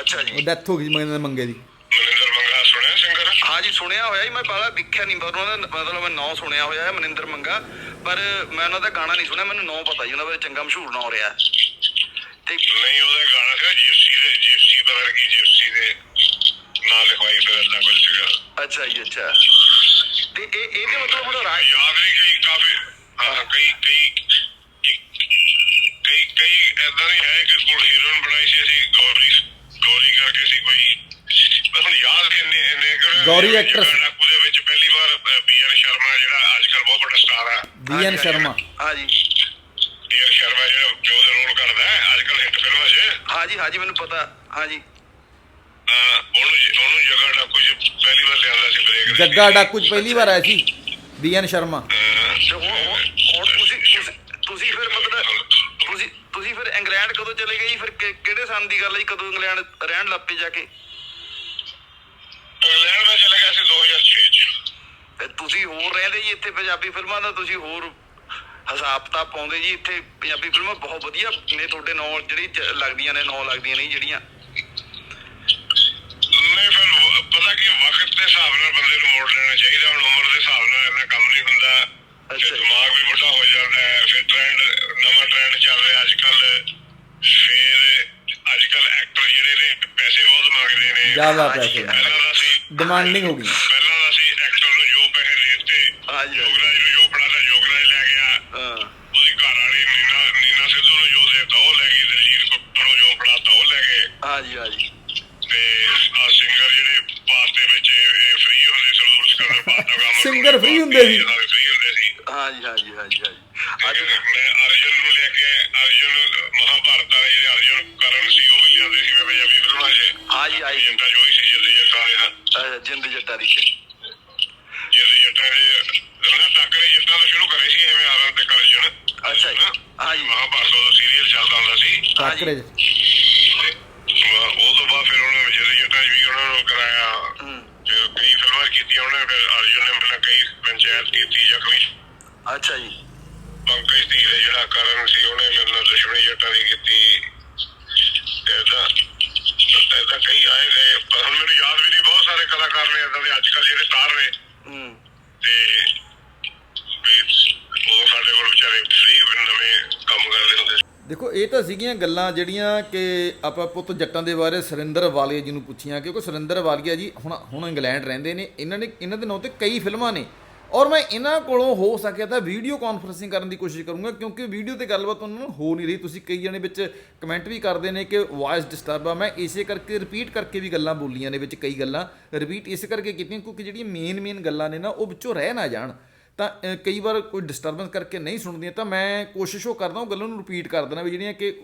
ਅੱਛਾ ਉਹ ਜੀ ਡੈਥ ਹੋ ਗਈ ਸੀ ਮੰਗੇ ਮੰਗੇ ਦੀ। ਮਨਿੰਦਰ ਮੰਗਾ ਸੁਣਿਆ ਸਿੰਗਰ ਹਾਂ ਜੀ ਸੁਣਿਆ ਹੋਇਆ ਜੀ ਮੈਂ ਬਾਲਾ ਦੇਖਿਆ ਨਹੀਂ ਪਰ ਉਹਨਾਂ ਦਾ ਮਤਲਬ ਮੈਂ ਨਾਂ ਸੁਣਿਆ ਹੋਇਆ ਹੈ ਮਨਿੰਦਰ ਮੰਗਾ ਪਰ ਮੈਂ ਉਹਨਾਂ ਦਾ ਗਾਣਾ ਨਹੀਂ ਸੁਣਿਆ ਮੈਨੂੰ ਨਾਂ ਪਤਾ ਜੀ ਉਹਨਾਂ ਬਾਰੇ ਚੰਗਾ ਮਸ਼ਹੂਰ ਨਾਂ ਹੋ ਰਿਹਾ ਹੈ। ਤੇ ਨਹੀਂ ਉਹਦਾ ਗਾਣਾ ਸੀਗਾ ਜਿਪਸੀ ਦੇ ਜਿਪਸੀ ਪਤਾ ਕੀ ਜਿਪਸੀ ਦੇ ਨਾਂ ਲਿਖਵਾਈ ਫਿਰ ਅੱਲਾ ਕੁਝ ਸੀਗਾ। ਅੱਛਾ ਜੀ ਅੱਛਾ। ਤੇ ਇਹ ਇਹਦੇ ਮਤਲਬ ਹੁਣ ਰਾਜ ਯਾਦ ਨਹੀਂ ਕਈ ਕਾਫੀ ਹਾਂ ਕਈ ਕਈ ਕਈ ਕਈ ਐਦਾਂ ਦੀ ਹੈ ਕਿ ਕੋਲ ਹੀਰੋਇਨ ਬਣਾਈ ਸੀ ਅਸੀਂ ਗੌਰੀ ਗੌਰੀ ਕਰਕੇ ਸੀ ਕੋਈ ਬਸ ਹੁਣ ਯਾਦ ਨਹੀਂ ਇੰਨੇ ਇੰਨੇ ਕਿ ਗੌਰੀ actress। ਡਾਕੂ ਦੇ ਵਿੱਚ ਪਹਿਲੀ ਵਾਰ ਬੀਐਨ ਸ਼ਰਮਾ ਜਿਹੜਾ ਅੱਜ ਕੱਲ ਬਹੁਤ ਵੱਡਾ ਸਟਾਰ ਹੈ ਬੀ ਐਨ ਸ਼ਰਮਾ। ਹਾਂ ਜੀ ਬੀਐਨ ਸ਼ਰਮਾ ਜਿਹੜਾ ਪਿਓ ਦਾ ਰੋਲ ਕਰਦਾ ਹੈ ਅੱਜ ਕੱਲ ਹਿੱਟ ਫਿਲਮਾਂ 'ਚ ਹਾਂ ਜੀ। ਹਾਂ ਜੀ ਮੈਨੂੰ ਪਤਾ। ਹਾਂ ਜੀ ਹਾਂ, ਉਹਨੂੰ ਉਹਨੂੰ ਜਗ੍ਹਾ ਡਾਕੂ 'ਚ ਪਹਿਲੀ ਵਾਰ ਲਿਆਂਦਾ ਸੀ ਬ੍ਰੇਕ ਜੱਗਾ ਡਾਕੂ ਚ ਪਹਿਲੀ ਵਾਰ ਆਇਆ ਸੀ ਬੀ ਐਨ ਸ਼ਰਮਾ। ਤੇ ਹੁਣ ਹੁਣ ਹੁਣ ਤੁਸੀਂ ਤੁਸੀਂ- ਤੁਸੀਂ ਫਿਰ ਤੁਸੀਂ ਫਿਰ ਇੰਗਲੈਂਡ ਕਦੋਂ ਚਲੇ ਗਏ ਜੀ? ਫਿਰ ਕਿ- ਕਿਹੜੇ ਸਾਲ ਦੀ ਗੱਲ ਹੈ ਜੀ? ਕਦੋਂ ਇੰਗਲੈਂਡ ਰਹਿਣ ਲੱਗ ਪਏ ਜਾ ਕੇ? ਇੰਗਲੈਂਡ ਵਿੱਚ ਚਲਾ ਗਿਆ ਸੀ 2006 'ਚ। ਤੇ ਤੁਸੀਂ ਹੋਰ ਰਹਿੰਦੇ ਜੀ ਇੱਥੇ ਪੰਜਾਬੀ ਫਿਲਮਾਂ ਦਾ? ਤੁਸੀਂ ਹੋਰ ਹਿਸਾਬ ਤਾਂ ਪਾਉਂਦੇ ਜੀ ਇੱਥੇ ਪੰਜਾਬੀ ਫਿਲਮਾਂ? ਬਹੁਤ ਵਧੀਆ ਨੇ ਤੁਹਾਡੇ ਨਾਂ ਜਿਹੜੀ ਚ- ਲੱਗਦੀਆਂ ਨੇ ਨਾਂ ਲੱਗਦੀਆਂ ਨੇ ਜੀ ਜਿਹੜੀਆਂ। ਨਹੀਂ ਫਿਰ ਵ- ਪਤਾ ਕੀ ਵਕਤ ਦੇ ਹਿਸਾਬ ਨਾਲ ਬੰਦੇ ਨੂੰ ਮੋੜ ਲੈਣਾ ਚਾਹੀਦਾ। ਹੁਣ ਉਮਰ ਦੇ ਹਿਸਾਬ ਨਾਲ ਇੰਨਾ ਕੰਮ ਨਹੀਂ ਹੁੰਦਾ। ਅੱਛਾ ਤੇ। ਦਿਮਾਗ ਵੀ ਵੱਡਾ ਹੋ ਜਾਂਦਾ ਹੈ ਫਿਰ ਟ੍ਰੈਂਡ ਨਵਾਂ ਟ੍ਰੈਂਡ ਚੱਲ ਰਿਹਾ ਅੱਜ ਕੱਲ ਫਿਰ ਅੱਜ ਕੱਲ ਐਕਟਰ ਜਿਹੜੇ ਨੇ ਪੈਸੇ ਬਹੁਤ ਮੰਗਦੇ ਨੇ। ਜ਼ਿਆਦਾ ਪੈਸੇ ਤਾਂ ਡਿਮਾਂਡਿੰਗ ਹੋ ਗਈ ਪਹਿਲਾਂ ਤਾਂ ਅਸੀਂ ਐਕਟਰ ਨੂੰ ਜੋ ਪੈਸੇ ਦਿੱਤੇ ਹਾਂਜੀ ਯੋਗਰਾਜ ਨੂੰ ਜੋ ਪੜਾਤਾ ਯੋਗਰਾਜ ਲੈ ਗਿਆ। ਹਾਂ। ਉਹਦੀ ਘਰ ਵਾਲੀ ਨੀਨਾ ਨੀਨਾ ਸਿੱਧੂ ਨੂੰ ਜੋ ਦੇਤਾ ਉਹ ਲੈ ਗਈ। ਦਲਜੀਤ ਨੂੰ ਜੋ ਪੜਾਤਾ ਉਹ ਲੈ ਗਏ। ਹਾਂਜੀ ਹਾਂਜੀ। ਤੇ ਆ ਸਿੰਗਰ ਜਿਹੜੇ ਪਾਸ ਦੇ ਵਿੱਚ ਇਹ ਫ੍ਰੀ ਹੁੰਦੇ ਸਰਦੂਲ ਸਿਕੰਦਰ ਪਾਸ ਦਾ ਕੰਮ Singer free ਹੁੰਦੇ ਸੀ? ਫ੍ਰੀ ਹੁੰਦੇ ਸੀ ਹਾਂਜੀ ਹਾਂਜੀ ਹਾਂਜੀ ਹਾਂਜੀ ਅੱਜ ਮੈਂ ਅਰਜੁਨ ਨੂੰ ਲੈ ਕੇ ਅਰਜੁਨ ਮਹਾਭਾਰਤ ਵਾਲੇ ਜਿਹੜੇ ਅਰਜੁਨ ਕਰਨ ਸੀ ਉਹ ਵੀ ਲਿਆਉਂਦੇ ਸੀ ਮੈਂ ਪੰਜਾਬੀ ਫਿਲਮਾਂ 'ਚ ਹਾਂਜੀ ਹਾਂਜੀ ਜੰਟਾ ਜੋਈ ਸੀ ਜਿੰਦੇ ਜੱਟਾਂ ਦੇ ਨਾਲ ਅਹ ਜਿੰਦ ਜੱਟਾ ਦੀ ਚ ਜਿੰਦੇ ਜੱਟਾਂ ਦੇ ਨਾ ਟੱਕਰੇ ਜੱਟਾਂ ਤੋਂ ਸ਼ੁਰੂ ਕਰੇ ਸੀ ਐਵੇਂ ਆਰਨ ਤੇ ਕਰਜਨ ਅੱਛਾ ਜੀ ਹਾਂਜੀ ਮਹਾਭਾਰਤ ਉਹ ਸੀਰੀਅਲ ਚੱਲਦਾ ਹੁੰਦਾ ਸੀ ਕਾਕਰੇ ਵਾ- ਉਹ ਤੋਂ ਬਾਅਦ ਫਿਰ ਉਹਨਾਂ ਜਿੰਦੇ ਜੱਟਾਂ 'ਚ ਵੀ ਉਹਨਾਂ ਨੂੰ ਕਰਾਇਆ ਹੂੰ ਤੇ ਕਈ ਫਿਲਮਾਂ ਕੀਤੀਆਂ ਉਹਨੇ ਫਿਰ ਅਰਜੁਨ ਨੇ ਮਤਲਬ ਕਈ ਪੰਚਾਇਤ ਕੀਤੀ ਜ਼ਖਮੀ ਅੱਛਾ ਜੀ ਪੰਕਜ ਦੇ ਜਿਹੜਾ ਕਰਨ ਸੀ ਉਹਨੇ ਮੇਰੇ ਨਾਲ ਦੁਸ਼ਮਣੀ ਜੱਟਾਂ ਦੀ ਕੀਤੀ। ਇਹਦਾ ਇਹਦਾ ਕਈ ਆਏ ਗਏ ਪਰ ਹੁਣ ਮੈਨੂੰ ਯਾਦ ਵੀ ਨਹੀਂ ਬਹੁਤ ਸਾਰੇ ਕਲਾਕਾਰ ਨੇ ਇਦਾਂ ਦੇ ਅੱਜ ਕੱਲ ਜਿਹੜੇ ਸਟਾਰ ਨੇ। ਹੂੰ। ਤੇ ਵੀ ਉਹ ਸਾਡੇ ਕੋਲ ਵਿਚਾਰੇ ਫ੍ਰੀ ਨਵੇਂ ਕੰਮ ਕਰਦੇ ਹੁੰਦੇ ਸੀ। ਦੇਖੋ ਇਹ ਤਾਂ ਸੀਗੀਆਂ ਗੱਲਾਂ ਜਿਹੜੀਆਂ ਕਿ ਆਪਾਂ ਪੁੱਤ ਜੱਟਾਂ ਦੇ ਬਾਰੇ ਸੁਰਿੰਦਰ ਵਾਲੀਆ ਜੀ ਨੂੰ ਪੁੱਛੀਆਂ ਕਿਉਂਕਿ ਸੁਰਿੰਦਰ ਵਾਲੀਆ ਜੀ ਹੁਣ ਹੁਣ ਇੰਗਲੈਂਡ ਰਹਿੰਦੇ ਨੇ। ਇਹਨਾਂ ਨੇ ਇਹਨਾਂ ਦੇ ਨਾਂ ਤੇ ਕਈ ਫਿਲਮਾਂ ਨੇ। ਔਰ ਮੈਂ ਇਹਨਾਂ ਕੋਲੋਂ ਹੋ ਸਕਿਆ ਤਾਂ ਵੀਡੀਓ ਕਾਨਫਰੰਸਿੰਗ ਕਰਨ ਦੀ ਕੋਸ਼ਿਸ਼ ਕਰੂੰਗਾ, ਕਿਉਂਕਿ ਵੀਡੀਓ ਤੇ ਗੱਲਬਾਤ ਉਹਨਾਂ ਨੂੰ ਹੋ ਨਹੀਂ ਰਹੀ। ਤੁਸੀਂ ਕਈ ਜਣੇ ਵਿੱਚ ਕਮੈਂਟ ਵੀ ਕਰਦੇ ਨੇ ਕਿ ਵਾਇਸ ਡਿਸਟਰਬ ਆ। ਮੈਂ ਇਸੇ ਕਰਕੇ ਰਿਪੀਟ ਕਰਕੇ ਵੀ ਗੱਲਾਂ ਬੋਲੀਆਂ ਨੇ ਵਿੱਚ ਕਈ ਗੱਲਾਂ। ਰਿਪੀਟ ਇਸ ਕਰਕੇ ਕੀਤੀਆਂ, ਕਿਉਂਕਿ ਜਿਹੜੀਆਂ ਮੇਨ ਮੇਨ ਗੱਲਾਂ ਨੇ ਨਾ, ਉਹ ਵਿੱਚੋਂ ਰਹਿ ਨਾ ਜਾਣ। ਤਾਂ ਕਈ ਵਾਰ ਕੋਈ ਡਿਸਟਰਬੈਂਸ ਕਰਕੇ ਨਹੀਂ ਸੁਣਦੀਆਂ, ਤਾਂ ਮੈਂ ਕੋਸ਼ਿਸ਼ ਉਹ ਕਰਦਾ, ਉਹ ਗੱਲਾਂ ਨੂੰ ਰਿਪੀਟ ਕਰ ਦੇਣਾ ਵੀ ਜਿਹੜੀਆਂ ਕਿ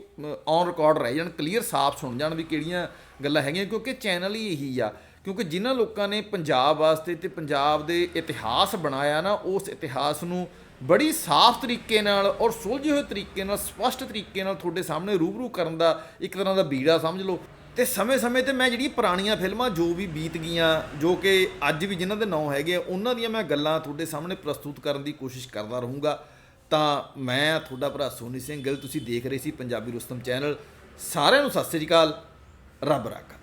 ਔਨ ਰਿਕਾਰਡ ਰਹਿ ਜਾਣ ਕਲੀਅਰ ਸਾਫ਼ ਸੁਣ ਜਾਣ ਵੀ ਕਿਹੜੀਆਂ ਗੱਲਾਂ ਹੈਗੀਆਂ, ਕਿਉਂਕਿ ਚੈਨਲ ਹੀ ਇਹੀ ਆ। ਕਿਉਂਕਿ ਜਿਨ੍ਹਾਂ ਲੋਕਾਂ ਨੇ ਪੰਜਾਬ ਵਾਸਤੇ ਤੇ ਪੰਜਾਬ ਦੇ ਇਤਿਹਾਸ ਬਣਾਇਆ ਨਾ, ਉਸ ਇਤਿਹਾਸ ਨੂੰ ਬੜੀ ਸਾਫ਼ ਤਰੀਕੇ ਨਾਲ ਔਰ ਸੁਲਝੇ ਹੋਏ ਤਰੀਕੇ ਨਾਲ, ਸਪਸ਼ਟ ਤਰੀਕੇ ਨਾਲ ਤੁਹਾਡੇ ਸਾਹਮਣੇ ਰੂਬਰੂ ਕਰਨ ਦਾ ਇੱਕ ਤਰ੍ਹਾਂ ਦਾ ਬੀੜਾ ਸਮਝ ਲਓ। ਤੇ ਸਮੇਂ-ਸਮੇਂ ਤੇ ਮੈਂ ਜਿਹੜੀਆਂ ਪੁਰਾਣੀਆਂ ਫਿਲਮਾਂ ਜੋ ਵੀ ਬੀਤ ਗਈਆਂ, ਜੋ ਕਿ ਅੱਜ ਵੀ ਜਿਨ੍ਹਾਂ ਦੇ ਨਾਂ ਹੈਗੇ ਆ, ਉਹਨਾਂ ਦੀਆਂ ਮੈਂ ਗੱਲਾਂ ਤੁਹਾਡੇ ਸਾਹਮਣੇ ਪ੍ਰਸਤੁਤ ਕਰਨ ਦੀ ਕੋਸ਼ਿਸ਼ ਕਰਦਾ ਰਹੂੰਗਾ। ਤਾਂ ਮੈਂ, ਤੁਹਾਡਾ ਭਰਾ ਸੋਨੀ ਸਿੰਘ ਗਿੱਲ, ਤੁਸੀਂ ਦੇਖ ਰਹੇ ਸੀ ਪੰਜਾਬੀ ਰੁਸਤਮ ਚੈਨਲ। ਸਾਰਿਆਂ ਨੂੰ ਸਤਿ ਸ੍ਰੀ ਅਕਾਲ। ਰੱਬ ਰਾਖਾ।